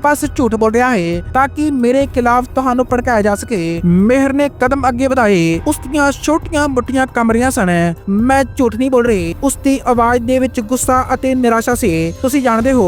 ਬਸ ਝੂਠ ਬੋਲ ਰਿਹਾ ਹੈ, ਤਾਂ ਕਿ ਮੇਰੇ ਖਿਲਾਫ ਤੁਹਾਨੂੰ ਭੜਕਾਇਆ ਜਾ ਸਕੇ। ਮਿਹਰ ਨੇ ਕਦਮ ਅੱਗੇ ਵਧਾਏ। ਉਸ ਦੀਆਂ ਛੋਟੀਆਂ ਮੁੱਟੀਆਂ ਕਮਰੀਆਂ ਸਨ। ਮੈਂ ਝੂਠ ਨਹੀਂ ਬੋਲ ਰਹੀ। ਉਸ ਦੀ ਆਵਾਜ਼ ਦੇ ਵਿੱਚ ਗੁੱਸਾ ਅਤੇ ਨਿਰਾਸ਼ਾ ਸੀ। ਤੁਸੀਂ ਜਾਣਦੇ ਹੋ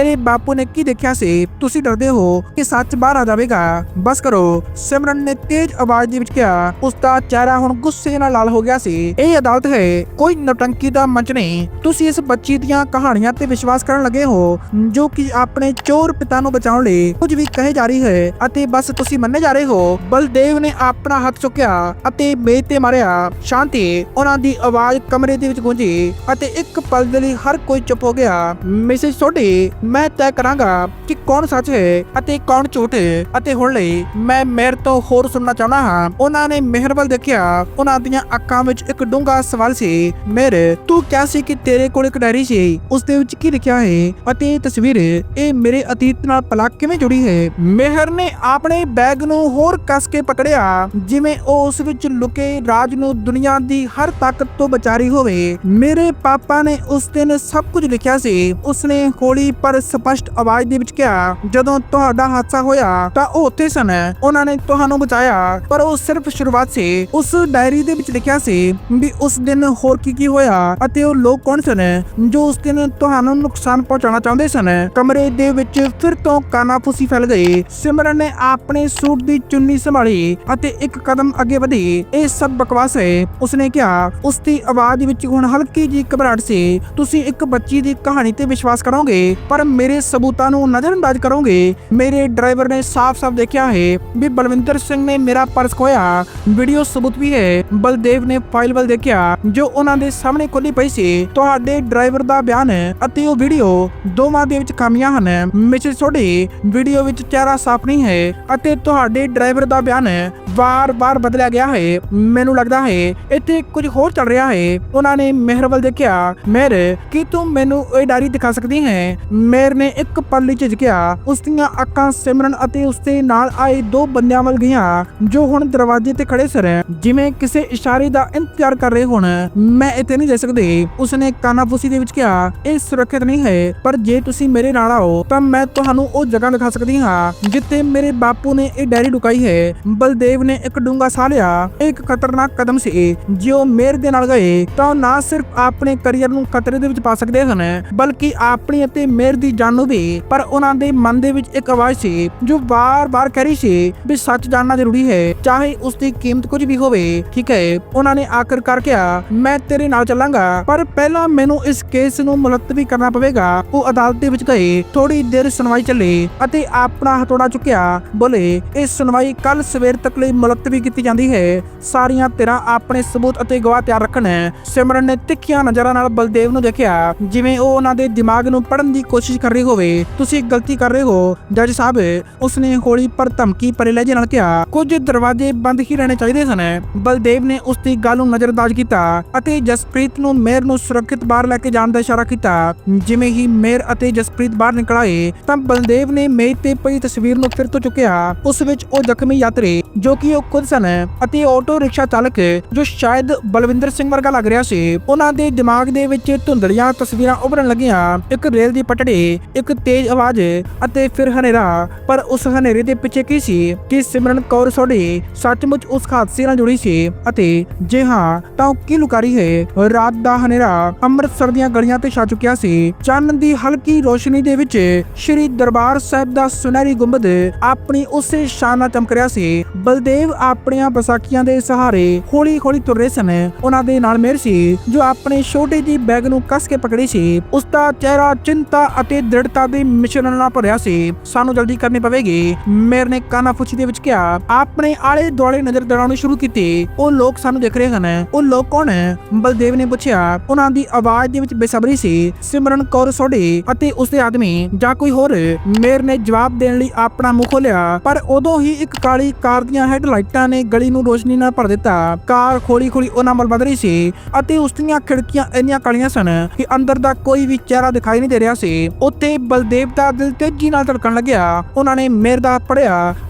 ਮੇਰੇ ਬਾਪੂ ਨੇ ਕੀ ਦੇਖਿਆ ਸੀ? ਤੁਸੀਂ ਡਰਦੇ ਹੋ ਕਿ ਸੱਚ ਬਾਹਰ ਆ ਜਾਵੇਗਾ? ਬਸ ਕਰੋ। ਸਿਮਰਨ ਨੇ ਤੇਜ਼ ਆਵਾਜ਼ ਦੇ ਵਿੱਚ ਕਿਹਾ ਉਸ ਦਾ ਚਿਹਰਾ ਹੁਣ ਗੁੱਸੇ ਨਾਲ ਲਾਲ ਹੋ ਗਿਆ ਸੀ। ਇਹ ਅਦਾਲਤ ਹੈ। ਕੋਈ ਨੌਟੰਕੀ ਦਾ ਮੰਚ ਨਹੀਂ। ਤੁਸੀਂ ਇਸ ਬੱਚੀ ਦੀਆਂ ਕਹਾਣੀਆਂ ਤੇ ਵਿਸ਼ਵਾਸ ਕਰਨ ਲੱਗੇ ਹੋ, ਜੋ ਕਿ ਆਪਣੇ ਚੋਰ ਪਿਤਾ ਨੂੰ ਬਚਾਉਣ ਲਈ ਕੁਝ ਵੀ ਕਹੇ ਜਾ ਰਹੀ ਹੈ। ਅਤੇ ਬਸ ਤੁਸੀਂ ਮੰਨੇ ਜਾ ਰਹੇ ਹੋ। ਬਲਦੇਵ ਨੇ ਆਪਣਾ ਹੱਥ ਚੁੱਕਿਆ ਅਤੇ ਮੇਜ਼ ਤੇ ਮਾਰਿਆ। ਸ਼ਾਂਤੀ, ਉਹਨਾਂ ਦੀ ਆਵਾਜ਼ ਕਮਰੇ ਦੇ ਵਿੱਚ ਗੂੰਜੀ ਅਤੇ ਇੱਕ ਪਲ ਦੇ ਲਈ ਹਰ ਕੋਈ ਚੁੱਪ ਹੋ ਗਿਆ। ਮੈਸੇਜ ਤੁਹਾਡੀ ਮੈਂ ਤੈਅ ਕਰਾਂਗਾ ਕਿ ਕੌਣ ਸੱਚ ਹੈ ਅਤੇ ਕੌਣ ਝੂਠ ਹੈ। ਅਤੇ ਹੁਣ ਲਈ ਮੈਂ ਮੇਰ ਤੋਂ ਹੋਰ ਸੁਣਨਾ ਚਾਹੁੰਦਾ ਹਾਂ। ਉਹਨਾਂ ਨੇ ਮਿਹਰ ਵੱਲ ਦੇਖਿਆ। ਉਹਨਾਂ ਦੀਆਂ ਅੱਖਾਂ ਵਿੱਚ ਇੱਕ ਡੂੰਘਾ ਸਵਾਲ ਸੀ। ਮੇਰੇ, ਤੂੰ ਕਿਹਾ ਸੀ ਕਿ ਤੇਰੇ ਕੋਲ ਇੱਕ ਡਾਇਰੀ ਸੀ। ਉਸ ਦੇ ਵਿੱਚ ਕੀ ਲਿਖਿਆ ਹੈ ਅਤੇ ਇਹ ਤਸਵੀਰ, ਇਹ ਮੇਰੇ ਅਤੀਤ ਨਾਲ ਪਲਾ ਕਿਵੇਂ ਜੁੜੀ ਹੈ? ਮਿਹਰ ਨੇ ਆਪਣੇ ਬੈਗ ਨੂੰ ਹੋਰ ਕੱਸ ਕੇ ਪਕੜਿਆ, ਜਿਵੇਂ ਉਹ ਉਸ ਵਿੱਚ ਲੁਕੇ ਰਾਜ ਨੂੰ ਦੁਨੀਆ ਦੀ ਹਰ ਤਾਕਤ ਤੋਂ ਬਚਾਰੀ ਹੋਵੇ। ਮੇਰੇ ਪਾਪਾ ਨੇ ਉਸ ਦਿਨ ਸਭ ਕੁਝ ਲਿਖਿਆ ਸੀ। ਉਸਨੇ ਹੌਲੀ ਪਰ ਸਪਸ਼ਟ ਆਵਾਜ਼ ਦੇ ਵਿੱਚ ਕਿਹਾ, ਜਦੋਂ ਤੁਹਾਡਾ ਹਾਦਸਾ ਹੋਇਆ ਤਾਂ ਉਹ ਉੱਥੇ ਸਨ। ਉਹਨਾਂ ਨੇ ਤੁਹਾਨੂੰ ਬਚਾਇਆ। ਪਰ ਉਹ ਸਿਰਫ ਸ਼ੁਰੂਆਤ ਸੀ। ਉਸ ਡਾਇਰੀ ਦੇ ਵਿੱਚ ਲਿਖਿਆ ਸੀ ਵੀ ਉਸ ਦਿਨ ਹੋਰ ਕੀ ਕੀ ਹੋਇਆ ਅਤੇ ਉਹ ਲੋਕ ਕੌਣ ਸਨ ਜੋ ਉਸ ਦਿਨ ਤੁਹਾਨੂੰ ਨੁਕਸਾਨ ਪਹੁੰਚਾਉਣਾ ਚਾਹੁੰਦੇ ਸਨ। ਕਮਰੇ ਦੇ ਵਿੱਚ ਫਿਰ ਤੋਂ ਕਾਨਾਫੂਸੀ ਫੈਲ ਗਈ। ਸਿਮਰਨ ਨੇ ਆਪਣੇ ਸੂਟ ਦੀ ਚੁੰਨੀ ਸੰਭਾਲੀ ਅਤੇ ਇੱਕ ਕਦਮ ਅੱਗੇ ਵਧੀ। ਇਹ ਸਭ ਬਕਵਾਸ ਹੈ। ਉਸਨੇ ਕਿਹਾ, ਉਸ ਦੀ ਆਵਾਜ਼ ਵਿੱਚ ਹੁਣ ਹਲਕੀ ਜਿਹੀ ਘਬਰਾਹਟ ਸੀ। ਤੁਸੀਂ ਇੱਕ ਬੱਚੀ ਦੀ ਕਹਾਣੀ ਤੇ ਵਿਸ਼ਵਾਸ ਕਰੋਗੇ, ਪਰ ਮੇਰੇ ਸਬੂਤਾਂ ਨੂੰ ਨਜ਼ਰਅੰਦਾਜ਼ ਕਰੋਗੇ? ਮੇਰੇ ਡਰਾਈਵਰ ਨੇ ਸਾਫ਼-ਸਾਫ਼ ਦੇਖਿਆ ਹੈ ਵੀ ਬਲਵਿੰਦਰ ਸਿੰਘ ਨੇ ਮੇਰਾ ਪਰਸ ਖੋਇਆ ਵੀਡੀਓ ਸਬੂਤ ਵੀ ਹੈ। ਬਲਦੇਵ ਨੇ ਫਾਈਲ ਵੱਲ ਦੇਖਿਆ, ਜੋ ਉਹਨਾਂ ਦੇ ਸਾਹਮਣੇ ਖੁੱਲੀ ਪਈ ਸੀ। ਤੁਹਾਡੇ ਡਰਾਈਵਰ ਦਾ ਬਿਆਨ ਅਤੇ ਉਹ ਵੀਡੀਓ ਦੋਵਾਂ ਦੇ ਵਿੱਚ ਖਾਮੀਆਂ ਹਨ। ਮਿਸਿਸ ਤੁਹਾਡੀ ਵੀਡੀਓ ਵਿੱਚ ਚਿਹਰਾ ਸਾਫ਼ ਨਹੀਂ ਹੈ ਅਤੇ ਤੁਹਾਡੇ ਡਰਾਈਵਰ ਦਾ ਬਿਆਨ ਵਾਰ-ਵਾਰ ਬਦਲਿਆ ਗਿਆ ਹੈ। ਮੈਨੂੰ ਲੱਗਦਾ ਹੈ, ਇੱਥੇ ਕੁਝ ਹੋਰ ਚੱਲ ਰਿਹਾ ਹੈ। ਉਹਨਾਂ ਨੇ ਮਿਹਰ ਵੱਲ ਦੇਖਿਆ। ਮਿਹਰ, ਕੀ ਤੂੰ ਮੈਨੂੰ ਇਹ ਡਾਇਰੀ ਦਿਖਾ ਸਕਦੀ ਹੈ? ਮੇਰ ਨੇ ਇੱਕ ਪਲ ਲਈ ਝਿਜਕਿਆ। ਉਸ ਦੀਆਂ ਅੱਖਾਂ ਸਿਮਰਨ ਅਤੇ ਉਸ ਦੇ ਨਾਲ ਆਏ ਦੋ ਬੰਦਿਆਂ ਵੱਲ ਗਈਆਂ, ਜੋ ਹੁਣ ਦਰਵਾਜ਼ੇ ਤੇ ਖੜੇ ਸਨ। ਜਿਵੇਂ ਕਿਸੇ ਇਸ਼ਾਰੇ ਦਾ ਇੰਤਜ਼ਾਰ ਕਰ ਰਹੇ ਹੋਣ। ਮੈਂ ਇੱਥੇ ਨਹੀਂ ਰਹਿ ਸਕਦੀ। ਉਸਨੇ ਕਾਨਾਫੂਸੀ ਦੇ ਵਿੱਚ ਕਿਹਾ, ਇਹ ਸੁਰੱਖਿਅਤ ਨਹੀਂ ਹੈ, ਪਰ ਜੇ ਤੁਸੀਂ ਮੇਰੇ ਨਾਲ ਆਓ, ਤਾਂ ਮੈਂ ਤੁਹਾਨੂੰ ਉਹ ਜਗ੍ਹਾ ਦਿਖਾ ਸਕਦੀ ਹਾਂ, ਜਿੱਥੇ ਮੇਰੇ ਬਾਪੂ ਨੇ ਇਹ ਡੈਰੀ ਡੁਕਾਈ ਹੈ। ਬਲਦੇਵ ਨੇ ਇੱਕ ਡੂੰਗਾ ਸਾਹ ਲਿਆ। ਇਹ ਇੱਕ ਖਤਰਨਾਕ ਕਦਮ ਸੀ। ਜੇ ਉਹ ਮੇਰ ਦੇ ਨਾਲ ਗਏ, ਤਾਂ ਉਹ ਨਾ ਸਿਰਫ ਆਪਣੇ ਕੈਰੀਅਰ ਨੂੰ ਖਤਰੇ ਦੇ ਵਿੱਚ ਪਾ ਸਕਦੇ ਹਨ, ਬਲਕਿ ਆਪਣੀ ਅਤੇ ਮੇਰ ਦੀ ਜਾਨ ਵੀ, ਪਰ ਉਹਨਾਂ ਦੇ ਮਨ ਦੇ ਵਿੱਚ ਇੱਕ ਆਵਾਜ਼ ਸੀ, ਜੋ ਬਾਰ-ਬਾਰ ਕਹਿ ਰਹੀ ਸੀ ਵੀ ਸੱਚ ਜਾਣਨਾ ਜ਼ਰੂਰੀ ਹੈ, ਚਾਹੇ ਉਸ ਦੀ ਕੀਮਤ ਕੁਝ ਵੀ ਹੋਵੇ। ਠੀਕ ਹੈ, ਉਹਨਾਂ ਨੇ ਆਖਰਕਾਰ ਕਿਹਾ, ਮੈਂ ਤੇਰੇ ਨਾਲ ਚੱਲਾਂਗਾ, ਪਰ ਪਹਿਲਾਂ ਮੈਨੂੰ ਇਸ ਕੇਸ ਨੂੰ ਮੁਲਤਵੀ ਕਰਨਾ ਪਵੇਗਾ। ਉਹ ਅਦਾਲਤ ਦੇ ਵਿੱਚ ਗਏ ਥੋੜੀ ਦੇਰ ਸੁਣਵਾਈ ਚੱਲੀ ਅਤੇ ਆਪਣਾ ਹਥੌੜਾ ਚੁੱਕਿਆ। ਬੋਲੇ, ਇਹ ਸੁਣਵਾਈ ਕੱਲ ਸਵੇਰ ਤੱਕ ਲਈ ਮੁਲਤਵੀ ਕੀਤੀ ਜਾਂਦੀ ਹੈ। ਸਾਰੀਆਂ ਤੇਰਾ ਆਪਣੇ ਸਬੂਤ ਅਤੇ ਗਵਾਹ ਤਿਆਰ ਰੱਖਣ। ਸਿਮਰਨ ਨੇ ਤਿੱਖੀਆਂ ਨਜ਼ਰਾਂ ਨਾਲ ਬਲਦੇਵ ਨੂੰ ਦੇਖਿਆ, ਜਿਵੇਂ ਉਹ ਉਹਨਾਂ ਦੇ ਦਿਮਾਗ ਨੂੰ ਪੜਨ ਦੀ ਕੋਸ਼ਿਸ਼ ਕਰ ਰਹੀ ਹੋਵੇ, ਤੁਸੀਂ ਗਲਤੀ ਕਰ ਰਹੇ ਹੋ। ਜੱਜ ਸਾਹਿਬ, ਉਸਨੇ ਹੌਲੀ ਪਰ ਧਮਕੀ ਭਰੇ ਲਹਿਜੇ ਨਾਲ ਕਿਹਾ, ਕੁਝ ਦਰਵਾਜ਼ੇ ਬੰਦ ਹੀ ਰਹਿਣੇ ਚਾਹੀਦੇ ਸਨ। ਬਲਦੇਵ ਨੇ ਉਸ ਦੀ ਗੱਲ ਨੂੰ ਨਜ਼ਰਅੰਦਾਜ਼ ਕੀਤਾ ਅਤੇ ਜਸਪ੍ਰੀਤ ਨੂੰ ਮੇਰ ਨੂੰ ਸੁਰੱਖਿਅਤ ਬਾਹਰ ਲੈ ਕੇ ਜਾਣ ਦਾ ਇਸ਼ਾਰਾ ਕੀਤਾ। ਜਿਵੇਂ ਹੀ ਮੇਰ ਅਤੇ ਜਸਪ੍ਰੀਤ ਬਾਹਰ ਨਿਕਲ ਆਏ, ਤਾਂ ਬਲਦੇਵ ਨੇ ਮੇਜ਼ ਤੇ ਪਈ ਤਸਵੀਰ ਨੂੰ ਫਿਰ ਤੋਂ ਚੁੱਕਿਆ। ਉਸ ਵਿੱਚ ਉਹ ਜ਼ਖਮੀ ਯਾਤਰੀ, ਜੋ ਕਿ ਉਹ ਖੁਦ ਸਨ ਅਤੇ ਆਟੋ ਰਿਕਸ਼ਾ ਚਾਲਕ, ਜੋ ਸ਼ਾਇਦ ਬਲਵਿੰਦਰ ਸਿੰਘ ਵਰਗਾ ਲੱਗ ਰਿਹਾ ਸੀ। ਉਹਨਾਂ ਦੇ ਦਿਮਾਗ ਦੇ ਵਿੱਚ ਧੁੰਦਲੀਆਂ ਤਸਵੀਰਾਂ ਉਭਰਨ ਲੱਗੀਆਂ। ਇੱਕ ਰੇਲ ਦੀ ਪਟੜੀ ਇੱਕ ਤੇਜ਼ ਆਵਾਜ਼ ਅਤੇ ਫਿਰ ਹਨੇਰਾ। ਪਰ ਉਸ ਹਨੇਰੇ ਦੇ ਪਿੱਛੇ ਕੀ ਸੀ ਕਿ ਸਿਮਰਨ ਕੌਰ ਸੋਢੀ ਸੱਚਮੁੱਚ ਉਸ ਹਾਦਸੇ ਨਾਲ ਜੁੜੀ ਸੀ ਅਤੇ ਜੇ ਹਾਂ, ਤਾਂ ਕੀ ਲੁਕਾਰੀ ਹੈ? ਰਾਤ ਦਾ ਹਨੇਰਾ ਅੰਮ੍ਰਿਤਸਰ ਦੀਆਂ ਗਲੀਆਂ ਤੇ ਛਾ ਚੁੱਕਿਆ ਸੀ। ਚੰਨ ਦੀ ਹਲਕੀ ਰੋਸ਼ਨੀ ਦੇ ਵਿੱਚ ਸ਼੍ਰੀ ਦਰਬਾਰ ਸਾਹਿਬ ਦਾ ਸੁਨਹਿਰੀ ਗੁੰਬਦ ਆਪਣੀ ਉਸੇ ਸ਼ਾਨ ਨਾਲ ਚਮਕ ਰਿਹਾ ਸੀ। ਬਲਦੇਵ ਆਪਣੀਆਂ ਬਸਾਖੀਆਂ ਦੇ ਸਹਾਰੇ ਹੌਲੀ-ਹੌਲੀ ਤੁਰ ਰਹੇ ਸਨ। ਉਹਨਾਂ ਦੇ ਨਾਲ ਮੇਰ ਸੀ, ਜੋ ਆਪਣੇ ਛੋਟੇ ਜਿਹੇ ਬੈਗ ਨੂੰ ਕੱਸ ਕੇ ਪਕੜੀ ਸੀ। ਉਸ ਦਾ ਚਿਹਰਾ ਚਿੰਤਾ ਅਤੇ ਦ੍ਰਿੜਤਾ ਦੇ ਮਿਸ਼ਰਣ ਨਾਲ ਭਰਿਆ ਸੀ। ਸਾਨੂੰ ਜਲਦੀ ਕਰਨੀ ਪਵੇਗੀ। ਮੇਰ ਨੇ ਕਾਨਾਫੁਚੀ ਦੇ ਵਿੱਚ ਕਿਹਾ, ਆਪਣੇ ਆਲੇ ਦੁਆਲੇ ਨਜ਼ਰ ਦੜਾਉਣੀ ਸ਼ੁਰੂ ਕੀਤੀ। ਉਹ ਲੋਕ ਸਾਨੂੰ ਦੇਖ ਰਹੇ ਹਨ ਉਹ ਲੋਕ ਕੌਣ ਹੈ? ਬਲਦੇਵ ਨੇ ਪੁੱਛਿਆ, ਉਹਨਾਂ ਦੀ ਆਵਾਜ਼ ਦੇ ਵਿੱਚ ਬੇਸਬਰੀ ਸੀ। ਸਿਮਰਨ ਕੌਰ ਸੋਢੀ ਅਤੇ ਉਸਦੇ ਆਦਮੀ ਜਾਂ ਕੋਈ ਹੋਰ? ਮੇਰ ਨੇ ਜਵਾਬ ਦੇਣ ਲਈ ਆਪਣਾ ਮੂੰਹ ਖੋਲਿਆ ਪਰ ਉਦੋਂ ਹੀ ਇੱਕ ਕਾਲੀ ਕਾਰ ਦੀਆਂ ਹੈਡਲਾਈਟਾਂ ਨੇ ਗਲੀ ਨੂੰ ਰੋਸ਼ਨੀ ਨਾਲ ਭਰ ਦਿੱਤਾ। ਕਾਰ ਖੋਲੀ-ਖੋਲੀ ਉਹਨਾਂ ਵੱਲ ਵਧ ਰਹੀ ਸੀ ਅਤੇ ਉਸ ਦੀਆਂ ਖਿੜਕੀਆਂ ਇੰਨੀਆਂ ਕਾਲੀਆਂ ਸਨ ਕਿ ਅੰਦਰ ਦਾ ਕੋਈ ਵੀ ਚਿਹਰਾ ਦਿਖਾਈ ਨਹੀਂ ਦੇ ਰਿਹਾ ਸੀ। ਉੱਥੇ ਬਲਦੇਵ ਦਾ ਦਿਲ ਤੇਜ਼ੀ ਨਾਲ ਧੜਕਣ ਲੱਗਿਆ। ਉਹਨਾਂ ਨੇ ਮੇਰ ਦਾ ਹੱਥ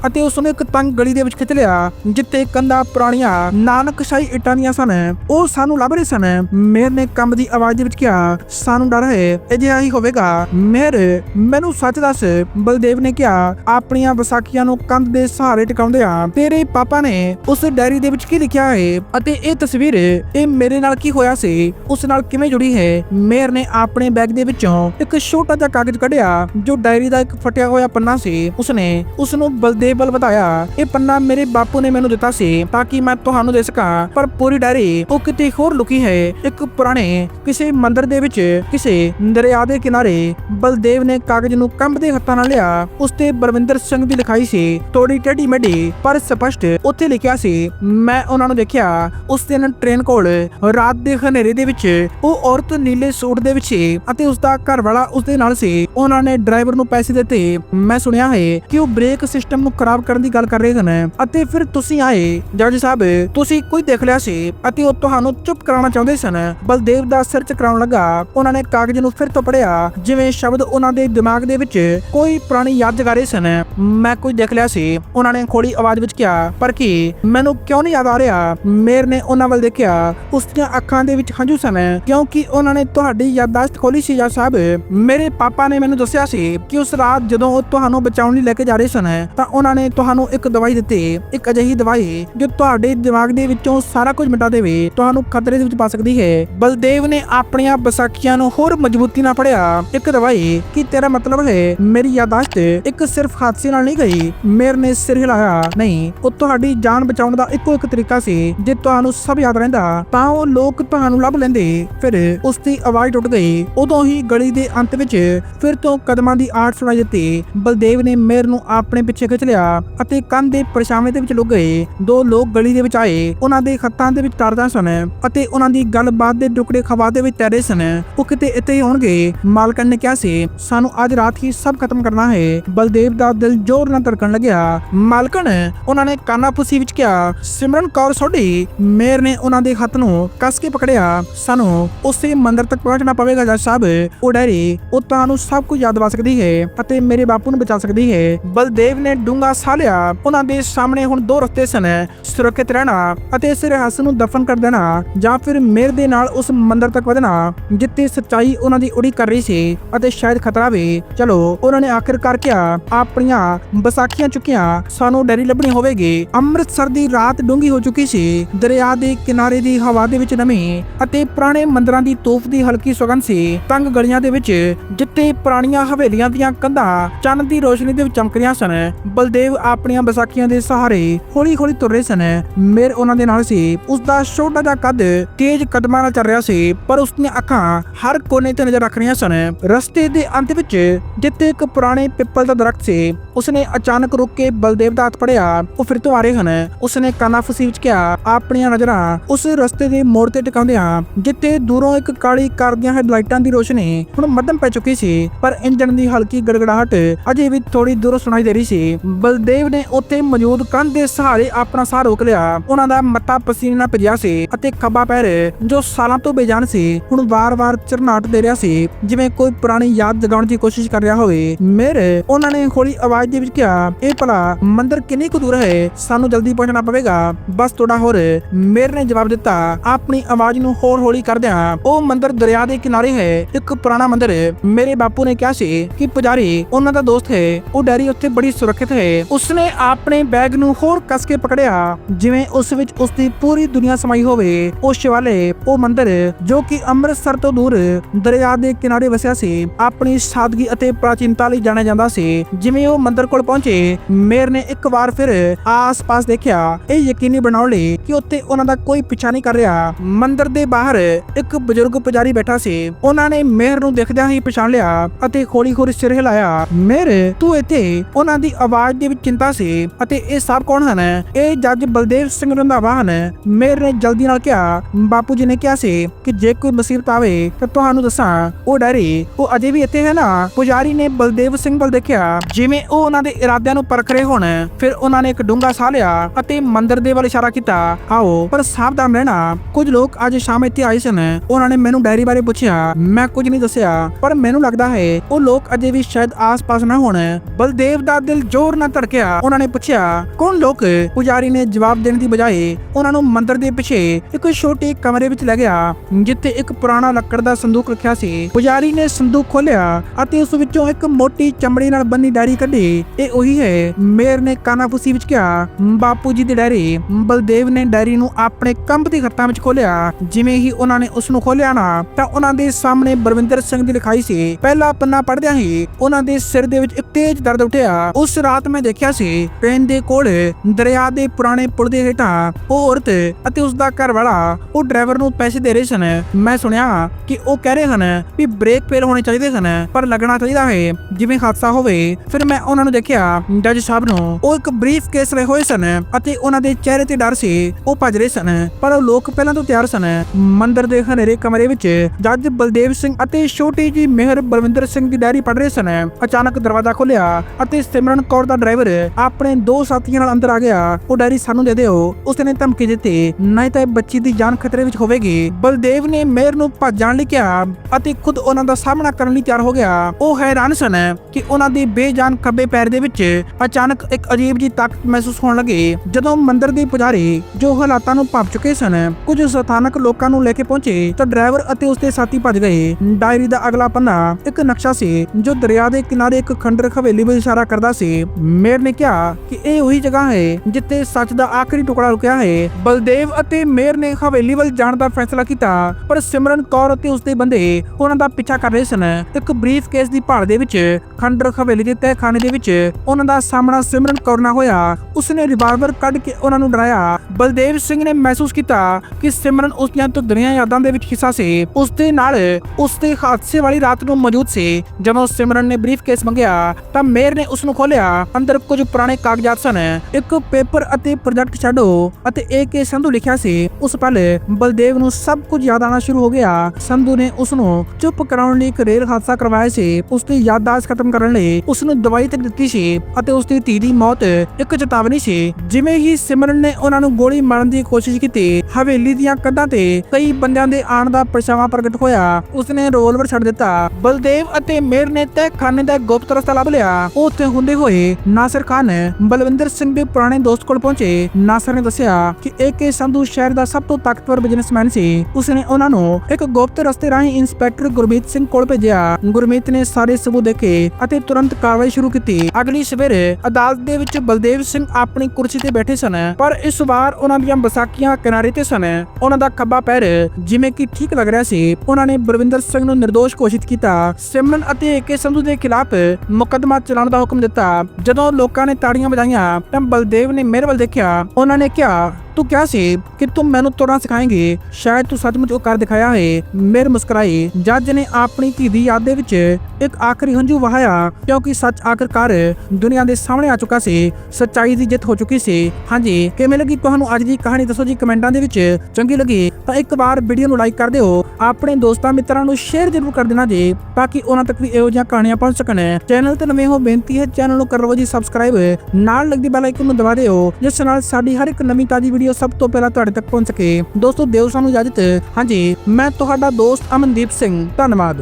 ਅਤੇ ਉਸ ਨੂੰ ਇੱਕ ਤੰਗ ਗਲੀ ਦੇ ਵਿੱਚ ਖਿੱਚ ਲਿਆ, ਜਿੱਥੇ ਕੰਧਾਂ ਪੁਰਾਣੀਆਂ ਨਾਨਕਸ਼ਾਹੀ ਇੱਟਾਂ ਦੀਆਂ ਸਨ। ਉਹ ਸਾਨੂੰ ਲੱਭ ਰਹੇ ਸਨ। ਮੇਰ ਨੇ ਕੰਬ ਦੀ ਆਵਾਜ਼ ਦੇ ਵਿੱਚ ਕਿਹਾ, ਸਾਨੂੰ ਡਰ ਹੈ, ਅਜਿਹਾ ਹੀ ਹੋਵੇਗਾ। ਮੇਰ, ਮੈਨੂੰ ਸੱਚ ਦੱਸ। ਬਲਦੇਵ ਨੇ ਕਿਹਾ, ਆਪਣੀਆਂ ਵਿਸਾਖੀਆਂ ਨੂੰ ਕੰਧ ਦੇ ਸਹਾਰੇ ਟਿਕਾਉਂਦਿਆਂ ਤੇਰੇ ਪਾਪਾ ਨੇ ਉਸ ਡਾਇਰੀ ਦੇ ਵਿੱਚ ਕੀ ਲਿਖਿਆ ਹੈ? ਅਤੇ ਇਹ ਤਸਵੀਰ, ਇਹ ਮੇਰੇ ਨਾਲ ਕੀ ਹੋਇਆ ਸੀ? ਉਸ ਨਾਲ ਕਿਵੇਂ ਜੁੜੀ ਹੈ? ਮੇਰ ਨੇ ਆਪਣੇ ਬੈਗ ਦੇ ਵਿੱਚੋਂ ਇੱਕ ਛੋਟਾ ਜਿਹਾ ਕਾਗਜ਼ ਕੱਢਿਆ, ਜੋ ਡਾਇਰੀ ਦਾ ਇੱਕ ਫਟਿਆ ਹੋਇਆ ਪੰਨਾ ਸੀ, ਉਸਨੇ ਉਸ ਨੂੰ ਬਲਦੇਵ ਵੱਲ ਵਧਾਇਆ। ਇਹ ਪੰਨਾ ਮੇਰੇ ਬਾਪੂ ਨੇ ਮੈਨੂੰ ਦਿੱਤਾ ਸੀ, ਤਾਂ ਕਿ ਮੈਂ ਤੁਹਾਨੂੰ ਦੇ ਸਕਾਂ। ਪਰ ਪੂਰੀ ਡਾਇਰੀ ਉਹ ਕਿਤੇ ਹੋਰ ਲੁਕੀ ਹੈ। ਇੱਕ ਪੁਰਾਣੇ ਕਿਸੇ ਮੰਦਿਰ ਦੇ ਵਿੱਚ, ਕਿਸੇ ਦਰਿਆ ਦੇ ਕਿਨਾਰੇ, ਬਲਦੇਵ ਨੇ ਕਾਗਜ਼ ਨੂੰ ਕੰਬਦੇ ਹੱਥਾਂ ਨਾਲ ਲਿਆ। ਉਸ ਤੇ ਬਲਵਿੰਦਰ ਸਿੰਘ ਦੀ ਲਿਖਾਈ ਸੀ ਥੋੜੀ ਟੇਢੀ ਮੇਢੀ ਪਰ ਸਪਸ਼ਟ ਉੱਥੇ ਲਿਖਿਆ ਸੀ, ਮੈਂ ਉਹਨਾਂ ਨੂੰ ਦੇਖਿਆ। ਉਸ ਦਿਨ ਟ੍ਰੇਨ ਕੋਲ ਰਾਤ ਦੇ ਹਨੇਰੇ ਦੇ ਵਿੱਚ, ਉਹ ਔਰਤ ਨੀਲੇ ਸੂਟ ਦੇ ਵਿੱਚ ਸੀ ਅਤੇ ਉਸ ਦਾ ਘਰ ਵਾਲਾ ਉਸ ਦੇ ਨਾਲ ਸੀ, ਉਹਨਾਂ ਨੇ ਡਰਾਈਵਰ ਨੂੰ ਪੈਸੇ ਦਿੱਤੇ। ਮੈਂ ਸੁਣਿਆ ਹੈ ਕਿ ਉਹ ਬ੍ਰੇਕ ਸਿਸਟਮ ਨੂੰ ਖਰਾਬ ਕਰਨ ਦੀ ਗੱਲ ਕਰ ਰਹੇ ਸਨ। ਅਤੇ ਫਿਰ ਤੁਸੀਂ ਆਏ, ਜੱਜ ਸਾਹਿਬ, ਤੁਸੀਂ ਕੋਈ ਦੇਖ ਲਿਆ ਸੀ ਅਤੇ ਉਹ ਤੁਹਾਨੂੰ ਚੁੱਪ ਕਰਾਉਣਾ ਚਾਹੁੰਦੇ ਸਨ। ਬਲਦੇਵ ਦਾ ਸਿਰ ਚਕਰਾਉਣ ਲੱਗਾ। ਉਹਨਾਂ ਨੇ ਕਾਗਜ਼ ਨੂੰ ਫਿਰ ਤੋਂ ਪੜਿਆ ਜਿਵੇਂ ਸ਼ਬਦ ਉਹਨਾਂ ਦੇ ਦਿਮਾਗ ਦੇ ਵਿੱਚ ਕੋਈ ਪੁਰਾਣੀ ਯਾਦ ਜਗਾ ਰਹੇ ਸਨ। ਮੈਂ ਕੁਝ ਦੇਖ ਲਿਆ ਸੀ। ਉਹਨਾਂ ਨੇ ਖੋੜੀ ਆਵਾਜ਼ ਵਿੱਚ ਕਿਹਾ, ਪਰ ਕੀ, ਮੈਨੂੰ ਕਿਉਂ ਨਹੀਂ ਯਾਦ ਆ ਰਿਹਾ? ਮੇਰ ਨੇ ਉਹਨਾਂ ਵੱਲ ਦੇਖਿਆ। ਉਸ ਦੀਆਂ ਅੱਖਾਂ ਦੇ ਵਿੱਚ ਹੰਝੂ ਸਨ, ਕਿਉਂਕਿ ਉਹਨਾਂ ਨੇ ਤੁਹਾਡੀ ਯਾਦਾਸ਼ਤ ਖੋਲੀ ਸੀ, ਜੱਜ ਸਾਹਿਬ। ਮੇਰੇ ਪਾਪਾ ਨੇ ਮੈਨੂੰ ਦੱਸਿਆ ਸੀ ਕਿ ਉਸ ਰਾਤ ਜਦੋਂ ਉਹ ਤੁਹਾਨੂੰ ਬਚਾਉਣ ਲਈ ਲੈ ਕੇ ਜਾ ਰਹੇ ਸਨ, ਤਾਂ ਉਹਨਾਂ ਨੇ ਤੁਹਾਨੂੰ ਇੱਕ ਦਵਾਈ ਦਿੱਤੀ। ਇੱਕ ਅਜਿਹੀ ਦਵਾਈ ਜੋ ਤੁਹਾਡੇ ਦਿਮਾਗ ਦੇ ਵਿੱਚੋਂ ਸਾਰਾ ਕੁਝ ਮਿਟਾ ਦੇਵੇ, ਤੁਹਾਨੂੰ ਖਤਰੇ ਦੇ ਵਿੱਚ ਪਾ ਸਕਦੀ ਹੈ। ਬਲਦੇਵ ਨੇ ਆਪਣੀਆਂ ਬਸਾਖੀਆਂ ਨੂੰ ਹੋਰ ਮਜ਼ਬੂਤੀ ਨਾਲ ਫੜਿਆ ਇੱਕ ਦਵਾਈ ਕਿ ਤੇਰਾ ਮਤਲਬ ਹੈ? ਮੇਰੀ ਯਾਦਾਸ਼ਤ ਇੱਕ ਸਿਰਫ ਹਾਦਸੇ ਨਾਲ ਨਹੀਂ ਗਈ। ਮੇਰ ਨੇ ਸਿਰ ਹਿਲਾਇਆ। ਨਹੀਂ, ਉਹ ਤੁਹਾਡੀ ਜਾਨ ਬਚਾਉਣ ਦਾ ਇੱਕੋ ਇੱਕ ਤਰੀਕਾ ਸੀ। ਜੇ ਤੁਹਾਨੂੰ ਸਭ ਯਾਦ ਰਹਿੰਦਾ, ਤਾਂ ਉਹ ਲੋਕ ਤੁਹਾਨੂੰ ਲੱਭ ਲੈਂਦੇ। ਫਿਰ ਉਸ ਦੀ ਆਵਾਜ਼ ਟੁੱਟ ਗਈ। ਉਦੋਂ ਹੀ ਗਲੀ ਦੇ ਅੰਤ ਵਿੱਚ ਫਿਰ ਤੋਂ ਕਦਮਾਂ ਦੀ ਆੜ ਸੁਣਾਈ ਦਿੱਤੀ। ਬਲਦੇਵ ਨੇ ਮੇਰ ਨੂੰ ਆਪਣੇ ਪਿੱਛੇ ਖਿੱਚ ਲਿਆ ਅਤੇ ਕੰਨ ਦੇ ਪਰਛਾਵੇਂ ਦੇ ਵਿੱਚ ਲੁਕ ਗਏ। ਦੋ ਲੋਕ ਗਲੀ ਦੇ ਵਿੱਚ ਆਏ। ਉਹਨਾਂ ਦੇ ਹੱਥਾਂ ਦੇ ਵਿੱਚ ਤਰਦਾ ਸਨ ਅਤੇ ਉਹਨਾਂ ਦੀ ਗੱਲਬਾਤ ਦੇ ਟੁਕੜੇ ਖਵਾ ਦੇ ਵਿੱਚ ਤੈਰੇ ਸਨ। ਉਹ ਕਿਤੇ ਇੱਥੇ ਹੀ ਹੋਣਗੇ। ਮਾਲਕਨ ਨੇ ਕਿਹਾ ਸੀ, ਸਾਨੂੰ ਅੱਜ ਰਾਤ ਹੀ ਸਭ ਖਤਮ ਕਰਨਾ ਹੈ। ਬਲਦੇਵ ਦਾ ਦਿਲ ਜ਼ੋਰ ਨਾਲ ਧੜਕਣ ਲੱਗਿਆ। ਮਾਲਕਨ ਉਹਨਾਂ ਨੇ ਕਾਨਾਪੁਸੀ ਵਿੱਚ ਕਿਹਾ, ਸਿਮਰਨ ਕੌਰ ਸੋਢੀ। ਮੇਰ ਨੇ ਉਹਨਾਂ ਦੇ ਹੱਥ ਨੂੰ ਕੱਸ ਕੇ ਪਕੜਿਆ। ਸਾਨੂੰ ਉਸੇ ਮੰਦਰ ਤੱਕ ਪਹੁੰਚਣਾ ਪਵੇਗਾ ਜੱਜ ਸਾਹਿਬ। ਉਹ ਡੈਰੀ। ਉਹ ਤੁਹਾਨੂੰ ਸਭ ਕੁਝ ਯਾਦ ਦਿਵਾ ਸਕਦੀ ਹੈ ਅਤੇ ਮੇਰੇ ਬਾਪੂ ਨੂੰ ਬਚਾ ਸਕਦੀ ਹੈ। ਬਲਦੇਵ ਨੇ ਡੂੰਗਾ ਸਾਹ ਲਿਆ। ਉਹਨਾਂ ਦੇ ਸਾਹਮਣੇ ਹੁਣ ਦੋ ਰਸਤੇ ਸਨ। ਸੁਰੱਖਿਅਤ ਰਹਿਣਾ ਅਤੇ ਇਸ ਰਹੱਸ ਨੂੰ ਦਫਨ ਕਰ ਦੇਣਾ ਜਾਂ ਫਿਰ ਮੇਰ ਦੇ ਨਾਲ ਉਸ ਮੰਦਰ ਤੱਕ ਵਧਣਾ, ਜਿੱਥੇ ਸੱਚਾਈ ਉਹਨਾਂ ਦੀ ਉਡੀਕ ਕਰ ਰਹੀ ਸੀ ਅਤੇ ਸ਼ਾਇਦ ਖਤਰਾ ਵੀ। ਚਲੋ, ਉਹਨਾਂ ਨੇ ਆਖਿਰਕਾਰ ਕਿਹਾ, ਆਪਣੀਆਂ ਬਸਾਖੀਆਂ ਚੁੱਕੀਆਂ, ਸਾਨੂੰ ਡੈਰੀ ਲੱਭਣੀ ਹੋਵੇਗੀ। ਅੰਮ੍ਰਿਤਸਰ ਦੀ ਰਾਤ ਡੂੰਗੀ ਹੋ ਚੁੱਕੀ ਸੀ। ਦਰਿਆ ਦੇ ਕਿਨਾਰੇ ਦੀ ਹਵਾ ਦੇ ਵਿੱਚ ਨਮੀ ਅਤੇ ਪੁਰਾਣੇ ਮੰਦਰਾਂ ਦੀ ਤੋਫ ਦੀ ਹਲਕੀ ਸੁਗੰਧ ਸੀ। ਤੰਗ ਗਲੀਆਂ ਦੇ ਵਿੱਚ ਜਿੱਥੇ ਪੁਰਾਣੀਆਂ ਹਵੇਲੀਆਂ ਦੀਆਂ ਕੰਧਾਂ ਚੰਨ ਦੀ ਰੋਸ਼ਨੀ ਦੇ ਵਿੱਚ ਚਮਕ ਰਹੀਆਂ ਸਨ, ਬਲਦੇਵ ਆਪਣੀਆਂ ਵਿਸਾਖੀਆਂ ਦੇ ਸਹਾਰੇ ਹੌਲੀ-ਹੌਲੀ ਤੁਰ ਰਹੇ ਸਨ। ਮੇਰ ਉਹਨਾਂ ਦੇ ਨਾਲ ਸੀ ਉਸ ਦਾ ਛੋਟਾ ਜਿਹਾ ਕੱਦ ਤੇਜ਼ ਕਦਮਾਂ ਨਾਲ ਚੱਲ ਰਿਹਾ ਸੀ, ਪਰ ਉਸ ਦੀਆਂ ਅੱਖਾਂ ਹਰ ਕੋਨੇ ਤੇ ਨਜ਼ਰ ਰੱਖ ਰਹੀਆਂ ਸਨ। ਰਸਤੇ ਦੇ ਅੰਤ ਵਿੱਚ, ਜਿੱਥੇ ਇੱਕ ਪੁਰਾਣੇ ਪਿੱਪਲ ਦਾ ਦਰਖਤ ਸੀ, ਉਸਨੇ ਅਚਾਨਕ ਰੁਕ ਕੇ ਬਲਦੇਵ ਦਾ ਹੱਥ ਫੜਿਆ, ਉਹ ਫਿਰ ਤੋਂ ਆ ਰਹੇ ਹਨ। ਉਸਨੇ ਕਾਨਾ ਫਸੀ ਵਿੱਚ ਕਿਹਾ, ਆਪਣੀਆਂ ਨਜ਼ਰਾਂ ਉਸ ਰਸਤੇ ਦੇ ਮੋੜ ਤੇ ਟਿਕਾਉਂਦਿਆਂ, ਜਿੱਥੇ ਦੂਰੋਂ ਇੱਕ ਕਾਲੀ ਕਾਰ ਦੀਆਂ ਹੈਡਲਾਈਟਾਂ ਦੀ ਰੋਸ਼ਨੀ ਹੁਣ ਮੱਧਮ ਪੈ ਚੁੱਕੀ ਸੀ, ਪਰ ਇੰਜਣ ਦੀ ਹਲਕੀ ਗੜਗੜਾਹਟ ਅਜੇ ਵੀ ਥੋੜੀ ਦੂਰੋਂ ਸੁਣਾਈ ਦੇ ਰਹੀ ਸੀ। ਬਲਦੇਵ ਨੇ ਉੱਥੇ ਮੌਜੂਦ ਕੰਧ ਦੇ ਸਹਾਰੇ ਆਪਣਾ ਸਾਹ ਰੋਕ ਲਿਆ। ਉਹਨਾਂ ਦਾ ਮੱਥਾ ਪਸੀਨੇ ਨਾਲ ਭਿੱਜਿਆ ਸੀ ਅਤੇ ਖੱਬਾ ਪੈਰ, ਜੋ ਸਾਲਾਂ ਤੋਂ ਬੇਜਾਨ ਸੀ, ਹੁਣ ਵਾਰ-ਵਾਰ ਝਰਨਾਟ ਦੇ ਰਿਹਾ ਸੀ। ਜਿਵੇਂ ਕੋਈ ਪੁਰਾਣੀ ਯਾਦ ਜਗਾਉਣ ਦੀ ਕੋਸ਼ਿਸ਼ ਕਰ ਰਿਹਾ ਹੋਵੇ। ਮੇਰੇ ਉਹਨਾਂ ਨੇ ਹੌਲੀ ਆਵਾਜ਼ ਦੇ ਵਿੱਚ ਕਿਹਾ, ਇਹ ਭਲਾ ਮੰਦਰ ਕਿੰਨੀ ਕੁ ਦੂਰ ਹੈ? ਸਾਨੂੰ ਜਲਦੀ ਪਹੁੰਚਣਾ ਪਵੇਗਾ। ਬਸ ਥੋੜਾ ਹੋਰ ਮੇਰੇ ਨੇ ਜਵਾਬ ਦਿੱਤਾ। ਆਪਣੀ ਆਵਾਜ਼ ਨੂੰ ਹੋਰ ਹੌਲੀ ਕਰਦਿਆਂ, ਉਹ ਮੰਦਰ ਦਰਿਆ ਦੇ ਕਿਨਾਰੇ ਹੈ। ਇੱਕ ਪੁਰਾਣਾ ਮੰਦਰ ਮੇਰੇ ਬਾਪੂ ਨੇ ਕਿਹਾ ਸੀ ਕਿ ਪੁਜਾਰੀ ਉਹਨਾਂ ਦਾ ਦੋਸਤ ਹੈ ਉਹ ਡੈਰੀ ਉੱਥੇ ਬੜੀ ਸੁਰੱਖਿਅਤ ਹੈ ਉਸਨੇ ਆਪਣੇ ਬੈਗ ਨੂੰ ਹੋਰ ਕੱਸ ਕੇ ਪਕੜਿਆ ਜਿਵੇਂ ਉਸ ਵਿੱਚ ਉਸਦੀ ਪੂਰੀ ਦੁਨੀਆ ਸਮਾਈ ਹੋਵੇ ਉਹ ਸ਼ਿਵਾਲੇ ਉਹ ਮੰਦਰ ਜੋ ਕਿ ਅੰਮ੍ਰਿਤਸਰ ਤੋਂ ਦੂਰ ਦਰਿਆ ਦੇ ਕਿਨਾਰੇ ਵਸਿਆ ਸੀ ਆਪਣੀ ਸਾਦਗੀ ਅਤੇ ਪ੍ਰਾਚੀਨਤਾ ਲਈ ਜਾਣਿਆ ਜਾਂਦਾ ਸੀ ਜਿਵੇਂ ਉਹ ਮੰਦਿਰ ਕੋਲ ਪਹੁੰਚੇ ਮੇਰ ਨੇ ਇੱਕ ਵਾਰ ਫਿਰ ਆਸ-ਪਾਸ ਦੇਖਿਆ ਇਹ ਯਕੀਨੀ ਬਣਾਉਣ ਲਈ ਕਿ ਉੱਥੇ ਉਹਨਾਂ ਦਾ ਕੋਈ ਪਿੱਛਾ ਨਹੀਂ ਕਰ ਰਿਹਾ ਮੰਦਿਰ ਦੇ ਬਾਹਰ ਇੱਕ ਬਜ਼ੁਰਗ ਪੁਜਾਰੀ ਬੈਠਾ ਸੀ ਉਹਨਾਂ ਨੇ ਮੇਰ ਨੂੰ ਦੇਖਦਿਆਂ ਹੀ ਪਛਾਣ ਲਿਆ ਅਤੇ ਹੌਲੀ-ਹੌਲੀ ਸਿਰ ਹਿਲਾਇਆ। ਮੇਰ ਤੂੰ ਇੱਥੇ ਉਹਨਾਂ ਦੀ ਆਵਾਜ਼ ਦੇ ਵਿੱਚ ਚਿੰਤਾ ਸੀ ਅਤੇ ਇਹ ਸਭ ਕੌਣ ਹਨ? ਇਹ ਜੱਜ ਬਲਦੇਵ ਸਿੰਘ ਰੰਧਾਵਾ ਹਨ। ਮੇਰ ਨੇ ਜਲਦੀ ਨਾਲ ਕਿਹਾ, ਬਾਪੂ ਜੀ ਨੇ ਕਿਹਾ ਸੀ ਕਿ ਜੇ ਕੋਈ ਮੁਸੀਬਤ ਆਵੇ ਤਾਂ ਤੁਹਾਨੂੰ ਦੱਸਾਂ, ਉਹ ਡੈਰੀ, ਉਹ ਅਜੇ ਵੀ ਇੱਥੇ ਹੈ ਨਾ? ਪੁਜਾਰੀ ਨੇ ਬਲਦੇਵ ਸਿੰਘ ਵੱਲ ਦੇਖਿਆ। ਜਿਵੇਂ ਉਹ ਉਹਨਾਂ ਦੇ ਇਰਾਦਿਆਂ ਨੂੰ ਪਰਖ ਰਹੇ ਹੋਣ, ਫਿਰ ਉਹਨਾਂ ਨੇ ਇੱਕ ਡੂੰਘਾ ਸਾਹ ਲਿਆ ਅਤੇ ਮੰਦਰ ਦੇ ਵੱਲ ਇਸ਼ਾਰਾ ਕੀਤਾ। ਆਓ, ਪਰ ਸਾਵਧਾਨ ਰਹਿਣਾ। ਕੁਝ ਲੋਕ ਅੱਜ ਸ਼ਾਮ ਇੱਥੇ ਆਏ ਸਨ। ਉਹਨਾਂ ਨੇ ਮੈਨੂੰ ਡੈਰੀ ਬਾਰੇ ਪੁੱਛਿਆ। ਮੈਂ ਕੁਝ ਨਹੀਂ ਦੱਸਿਆ, ਪਰ ਮੈਨੂੰ ਲੱਗਦਾ ਹੈ, ਉਹ ਲੋਕ ਅਜੇ ਵੀ ਸ਼ਾਇਦ ਆਸ-ਪਾਸ ਨਾ ਹੋਣ। ਬਲਦੇਵ ਦਾ ਦਿਲ ਜ਼ੋਰ ਨਾਲ ਧੜਕਿਆ। ਉਹਨਾਂ ਨੇ ਪੁੱਛਿਆ, ਕੌਣ ਲੋਕ? ਪੁਜਾਰੀ ਨੇ ਜਵਾਬ ਦੇਣ ਦੀ ਬਜਾਏ ਉਹਨਾਂ ਨੂੰ ਮੰਦਰ ਦੇ ਪਿੱਛੇ ਇੱਕ ਛੋਟੇ ਕਮਰੇ ਵਿੱਚ ਲੈ ਗਿਆ, ਜਿੱਥੇ ਇੱਕ ਪੁਰਾਣਾ ਲੱਕੜ ਦਾ ਸੰਦੂਕ ਰੱਖਿਆ ਸੀ। ਪੁਜਾਰੀ ਨੇ ਸੰਦੂਕ ਖੋਲ੍ਹਿਆ ਅਤੇ ਉਸ ਵਿੱਚੋਂ ਇੱਕ ਮੋਟੀ ਚਮੜੀ ਨਾਲ ਬੰਨੀ ਡਾਇਰੀ ਕੱਢੀ। ਇਹ ਉਹੀ ਹੈ ਮੇਰ ਨੇ ਕਾਨਾਫੂਸੀ ਵਿੱਚ ਕਿਹਾ, ਬਾਪੂ ਜੀ ਦੀ ਡਾਇਰੀ। ਬਲਦੇਵ ਨੇ ਡਾਇਰੀ ਨੂੰ ਆਪਣੇ ਕੰਬਦੀ ਹੱਥਾਂ ਵਿੱਚ ਖੋਲ੍ਹਿਆ। ਜਿਵੇਂ ਹੀ ਉਹਨਾਂ ਨੇ ਉਸ ਨੂੰ ਖੋਲ੍ਹਿਆ ਨਾ, ਤਾਂ ਉਹਨਾਂ ਦੇ ਸਾਹਮਣੇ ਬਰਵਿੰਦਰ ਸਿੰਘ ਦੀ ਲਿਖਾਈ ਸੀ ਪਹਿਲਾ ਪੰਨਾ ਪੜਦਿਆਂ ਹੀ ਉਹਨਾਂ ਦੇ ਸਿਰ ਦੇ ਵਿੱਚ ਇੱਕ ਤੇਜ਼ ਦਰਦ ਉੱਠਿਆ। ਉਸ ਰਾਤ ਮੈਂ ਦੇਖਿਆ ਸੀ ਪੈਨ ਦੇ ਕੋਲ ਦਰਿਆ ਦੇ ਪੁਰਾਣੇ ਪੁਲ ਦੇ ਹੇਠਾਂ ਉਹ ਔਰਤ ਅਤੇ ਉਸ ਦਾ ਘਰ ਵਾਲਾ ਉਹ ਡਰਾਈਵਰ ਨੂੰ ਪੈਸੇ ਦੇ ਰਹੇ ਸਨ। ਮੈਂ ਸੁਣਿਆ ਕਿ ਉਹ ਕਹਿ ਰਹੇ ਹਨ ਵੀ ਬ੍ਰੇਕ ਫੇਲ ਹੋਣੇ ਚਾਹੀਦੇ ਸਨ, ਪਰ ਲੱਗਣਾ ਚਾਹੀਦਾ ਹੈ, ਜਿਵੇਂ ਹਾਦਸਾ ਹੋਵੇ। ਫਿਰ ਮੈਂ ਉਹਨਾਂ ਨੂੰ ਦੇਖਿਆ, ਜੱਜ ਸਾਹਿਬ ਨੂੰ। ਉਹ ਇੱਕ ਬਰੀਫ ਕੇਸ ਰਹੇ ਹੋਏ ਸਨ ਅਤੇ ਉਹਨਾਂ ਦੇ ਚਿਹਰੇ ਤੇ ਡਰ ਸੀ, ਉਹ ਭੱਜ ਰਹੇ ਸਨ। ਪਰ ਉਹ ਲੋਕ ਪਹਿਲਾਂ ਤੋਂ ਤਿਆਰ ਸਨ। ਮੰਦਰ ਦੇ ਹਨੇਰੇ ਕਮਰੇ ਵਿੱਚ ਜੱਜ ਬਲਦੇਵ ਸਿੰਘ ਅਤੇ ਛੋਟੀ ਜੀ ਮਿਹਰ ਬਲਵਿੰਦਰ ਸਿੰਘ ਦੀ ਡਾਇਰੀ ਪੜ੍ਹ ਰਹੇ ਸਨ। ਅਚਾਨਕ ਦਰਵਾਜ਼ਾ ਖੁੱਲਿਆ ਅਤੇ ਸਿਮਰਨ ਕੌਰ ਦਾ ਡਰਾਈਵਰ ਆਪਣੇ ਦੋ ਸਾਥੀਆਂ ਨਾਲ ਅੰਦਰ ਆ ਗਿਆ। ਉਹ ਡਾਇਰੀ ਸਾਨੂੰ ਦੇ ਦਿਓ। ਉਸਨੇ ਧਮਕੀ ਦਿੱਤੀ, ਨਹੀਂ ਤਾਂ ਬੱਚੀ ਦੀ ਜਾਨ ਖਤਰੇ ਵਿੱਚ ਹੋਵੇਗੀ। ਬਲਦੇਵ ਨੇ ਮੇਰ ਨੂੰ ਭੱਜਣ ਲਈ ਕਿਹਾ ਅਤੇ ਖੁਦ ਉਹਨਾਂ ਦਾ ਸਾਹਮਣਾ ਕਰਨ ਲਈ ਤਿਆਰ ਹੋ ਗਿਆ। ਉਹ ਹੈਰਾਨ ਸਨ ਕਿ ਉਹਨਾਂ ਦੀ ਬੇਜਾਨ ਖੱਬੇ ਪੈਰ ਦੇ ਵਿੱਚ ਅਚਾਨਕ ਇੱਕ ਅਜੀਬ ਜੀ ਤਾਕਤ ਮਹਿਸੂਸ ਹੋਣ ਲੱਗੀ। ਜਦੋਂ ਮੰਦਿਰ ਦੇ ਪੁਜਾਰੀ ਜੋ ਹਾਲਾਤਾਂ ਨੂੰ ਭਾਪ ਚੁੱਕੇ ਸਨ, ਕੁਝ ਸਥਾਨਕ ਲੋਕਾਂ ਨੂੰ ਲੈ ਕੇ ਪਹੁੰਚੇ ਤਾਂ ਡਰਾਈਵਰ ਅਤੇ ਉਸਦੇ ਸਾਥੀ ਭੱਜ ਗਏ। ਡਾਇਰੀ ਦਾ ਅਗਲਾ ਪੰਨਾ ਇੱਕ ਨਕਸ਼ਾ ਸੀ ਜੋ ਦਰਿਆ ਦੇ ਕਿਨਾਰੇ ਇੱਕ ਖੰਡਰ ਹਵੇਲੀ ਵੱਲ ਇਸ਼ਾਰਾ ਕਰਦਾ ਸੀ। ਮੇਰ ਨੇ ਕਿਹਾ ਕਿ ਇਹ ਉਹੀ ਜਗ੍ਹਾ ਹੈ ਜਿੱਥੇ ਸੱਚ ਦਾ ਆਖਰੀ ਟੁਕੜਾ ਰੁਕਿਆ ਹੈ। ਬਲਦੇਵ ਅਤੇ ਮੇਰ ਨੇ ਹਵੇਲੀ ਵੱਲ ਜਾਣ ਦਾ ਫੈਸਲਾ ਕੀਤਾ, ਪਰ ਸਿਮਰਨ ਕੌਰ ਅਤੇ ਉਸਦੇ ਬੰਦੇ ਉਹਨਾਂ ਦਾ ਪਿੱਛਾ ਕਰ ਰਹੇ ਸਨ। ਇੱਕ ਬਰੀਫ ਕੇਸ ਦੀ ਭਾਲ ਦੇ ਵਿੱਚ ਖੰਡਰ ਹਵੇਲੀ ਦੇ ਤਹਿਖਾਨੇ ਦੇ ਵਿੱਚ ਉਹਨਾਂ ਦਾ ਸਾਹਮਣਾ ਸਿਮਰਨ ਕੌਰ ਨਾਲ ਹੋਇਆ। ਉਸਨੇ ਰਿਵਾਲਵਰ ਕੱਢ ਕੇ ਉਹਨਾਂ ਨੂੰ ਡਰਾਇਆ। ਬਲਦੇਵ ਸਿੰਘ ਨੇ ਮਹਿਸੂਸ ਕੀਤਾ ਕਿ ਸਿਮਰਨ ਉਸ ਦੀਆਂ ਧੁੰਦਲੀਆਂ ਯਾਦਾਂ ਦੇ ਵਿੱਚ ਹਿੱਸਾ ਸੀ। ਉਸ ਦੇ ਨਾਲ ਉਸ ਦੇ ਹਾਦਸੇ ਵਾਲੀ ਰਾਤ ਨੂੰ ਮੌਜੂਦ ਸੀ। ਜਦੋਂ ਸਿਮਰਨ ਨੇ ਬਰੀਫ ਕੇਸ ਮੰਗਿਆ, ਤਾਂ ਮੇਰ ਨੇ ਉਸ ਨੂੰ ਖੋਲ੍ਹਿਆ। ਅੰਦਰ ਕੁਝ ਪੁਰਾਣੇ ਕਾਗਜ਼ਾਤ ਸਨ। ਇੱਕ ਪੇਪਰ ਅਤੇ ਪ੍ਰੋਜੈਕਟ ਛੱਡੋ ਅਤੇ ਏਕੇ ਸੰਧੂ ਲਿਖਿਆ ਸੀ। ਉਸ ਪਲ ਬਲਦੇਵ ਨੂੰ ਸਭ ਕੁਝ ਯਾਦ ਆਣਾ ਸ਼ੁਰੂ ਹੋ ਗਿਆ। ਸੰਧੂ ਨੇ ਉਸ ਨੂੰ ਚੁੱਪ ਕਰਾਉਣ ਲਈ ਇੱਕ ਰੇਲ ਹਾਦਸਾ ਕਰਵਾਇਆ ਸੀ। ਉਸ ਦੀ ਯਾਦਦਾਸ਼ਤ ਖਤਮ ਕਰਨ ਲਈ ਉਸ ਨੂੰ ਦਵਾਈ ਤੱਕ ਦਿੱਤੀ ਸੀ ਅਤੇ ਉਸ ਦੀ ਧੀ ਦੀ ਮੌਤ ਇੱਕ ਚੇਤਾਵਨੀ ਸੀ। ਜਿਵੇਂ ਹੀ ਸਿਮਰਨ ਨੇ ਉਹਨਾਂ ਨੂੰ ਗੋਲੀ ਮਾਰਨ ਦੀ ਕੋਸ਼ਿਸ਼ ਕੀਤੀ, ਹਵੇਲੀ ਦੀਆਂ ਕੰਧਾਂ ਤੇ ਕਈ ਬੰਦਿਆਂ ਦੇ ਆਣ ਦਾ ਪਰਛਾਵਾਂ ਪ੍ਰਗਟ ਹੋਇਆ। ਉਸਨੇ ਰਿਵੋਲਵਰ ਛੱਡ ਦਿੱਤਾ। ਬਲਦੇਵ ਅਤੇ ਮੇਰ ਨੇ ਤਹਿਖਾਨੇ ਦਾ ਗੁਪਤ ਰਸਤਾ ਲੱਭ ਲਿਆ। ਉਹ ਉੱਥੇ ਹੁੰਦੇ ਹੋਏ ਨਾਸਰ ਖਾਨ, ਬਲਵਿੰਦਰ ਸਿੰਘ ਦੇ ਪੁਰਾਣੇ ਦੋਸਤ ਕੋਲ ਪਹੁੰਚੇ। ਨਾਸਰ ਨੇ ਦੱਸਿਆ ਕਿ ਏਕੇ ਸੰਧੂ ਸ਼ਹਿਰ ਦਾ ਸਭ ਤੋਂ ਤਾਕਤਵਰ ਬਿਜ਼ਨਸਮੈਨ ਸੀ। ਉਸਨੇ ਉਹਨਾਂ ਨੂੰ ਇੱਕ ਗੁਪਤ ਰਸਤੇ ਰਾਹੀਂ ਇੰਸਪੈਕਟਰ ਗੁਰਮੀਤ ਸਿੰਘ ਕੋਲ ਭੇਜਿਆ। ਗੁਰਮੀਤ ਨੇ ਸਾਰੇ ਸਬੂਤ ਦੇਖੇ ਅਤੇ ਤੁਰੰਤ ਕਾਰਵਾਈ ਸ਼ੁਰੂ ਕੀਤੀ। ਅਗਲੀ ਸਵੇਰੇ ਅਦਾਲਤ ਦੇ ਵਿੱਚ ਬਲਦੇਵ ਸਿੰਘ ਆਪਣੀ ਕੁਰਸੀ ਤੇ ਬੈਠੇ ਸਨ, ਪਰ ਇਸ ਵਾਰ ਉਹਨਾਂ ਦੀਆਂ ਬਸਾਕੀਆਂ ਕਿਨਾਰੇ ਤੇ ਸਨ। ਉਹਨਾਂ ਦਾ ਖੱਬਾ ਪੈਰ ਜਿਵੇਂ ਕਿ ਠੀਕ ਲੱਗ ਰਿਹਾ ਸੀ, ਉਹਨਾਂ ਨੇ ਬਰਵਿੰਦਰ ਸਿੰਘ ਨੂੰ નિર્ਦੋਸ਼ ਘੋਸ਼ਿਤ ਕੀਤਾ। ਸਿਮਰਨ ਅਤੇ ਏਕੇ ਸੰਧੂ ਦੇ ਖਿਲਾਫ ਮੁਕੱਦਮਾ ਚਲਾਉਣ ਦਾ ਹੁਕਮ ਦਿੱਤਾ। ਜਦੋਂ ਲੋਕਾਂ ਨੇ ਤਾੜੀਆਂ ਵਜਾਈਆਂ, ਤਾਂ ਬਲਦੇਵ ਨੇ ਮੇਰੇ ਵੱਲ ਦੇਖਿਆ। ਉਹਨਾਂ ਨੇ ਕਿਹਾ ਤੂੰ ਕਿਹਾ ਸੀ ਕਿ ਤੂੰ ਮੈਨੂੰ ਤੁਰਨਾ ਸਿਖਾਏਂਗੇ ਸ਼ਾਇਦ ਤੂੰ ਸੱਚਮੁੱਚ ਉਹ ਕਰ ਦਿਖਾਇਆ ਹੈ ਮੇਰ ਮੁਸਕਰਾਈ ਜੱਜ ਨੇ ਆਪਣੀ ਧੀ ਦੀ ਯਾਦ ਦੇ ਵਿੱਚ ਇੱਕ ਆਖਰੀ ਹੰਝੂ ਵਹਾਇਆ ਕਿਉਂਕਿ ਸੱਚ ਆਖਰਕਾਰ ਦੁਨੀਆ ਦੇ ਸਾਹਮਣੇ ਆ ਚੁੱਕਾ ਸੀ ਸੱਚਾਈ ਦੀ ਜਿੱਤ ਹੋ ਚੁੱਕੀ ਸੀ ਹਾਂਜੀ ਕਿਵੇਂ ਲੱਗੀ ਤੁਹਾਨੂੰ ਅੱਜ ਦੀ ਕਹਾਣੀ ਦੱਸੋ ਜੀ ਕਮੈਂਟਾਂ ਦੇ ਵਿੱਚ ਚੰਗੀ ਲੱਗੀ ਤਾਂ ਇੱਕ ਵਾਰ ਵੀਡੀਓ ਨੂੰ ਲਾਈਕ ਕਰ ਦਿਓ ਆਪਣੇ ਦੋਸਤਾਂ ਮਿੱਤਰਾਂ ਨੂੰ ਸ਼ੇਅਰ ਜ਼ਰੂਰ ਕਰ ਦੇਣਾ ਜੀ ਤਾਂ ਕਿ ਉਹਨਾਂ ਤੱਕ ਵੀ ਇਹੋ ਜਿਹੀਆਂ ਕਹਾਣੀਆਂ ਪਹੁੰਚ ਸਕਣ ਚੈਨਲ ਤੇ ਨਵੇਂ ਹੋ ਬੇਨਤੀ ਹੈ ਚੈਨਲ ਨੂੰ ਕਰੋ ਜੀ ਸਬਸਕ੍ਰਾਈਬ ਨਾਲ ਲੱਗਦੀ ਬੈਲ ਆਈਕਨ ਨੂੰ ਦਬਾ ਦਿਓ ਜਿਸ ਨਾਲ ਸਾਡੀ ਹਰ ਇੱਕ ਨਵੀਂ ਤਾਜ਼ੀ ਵੀਡੀਓ ਸਭ ਤੋਂ ਪਹਿਲਾਂ ਤੁਹਾਡੇ ਤੱਕ ਪਹੁੰਚ ਸਕੇ ਦੋਸਤੋ ਦਿਓ ਸਾਨੂੰ ਇਜਾਜ਼ਤ। ਹਾਂਜੀ, ਮੈਂ ਤੁਹਾਡਾ ਦੋਸਤ ਅਮਨਦੀਪ ਸਿੰਘ, ਧੰਨਵਾਦ।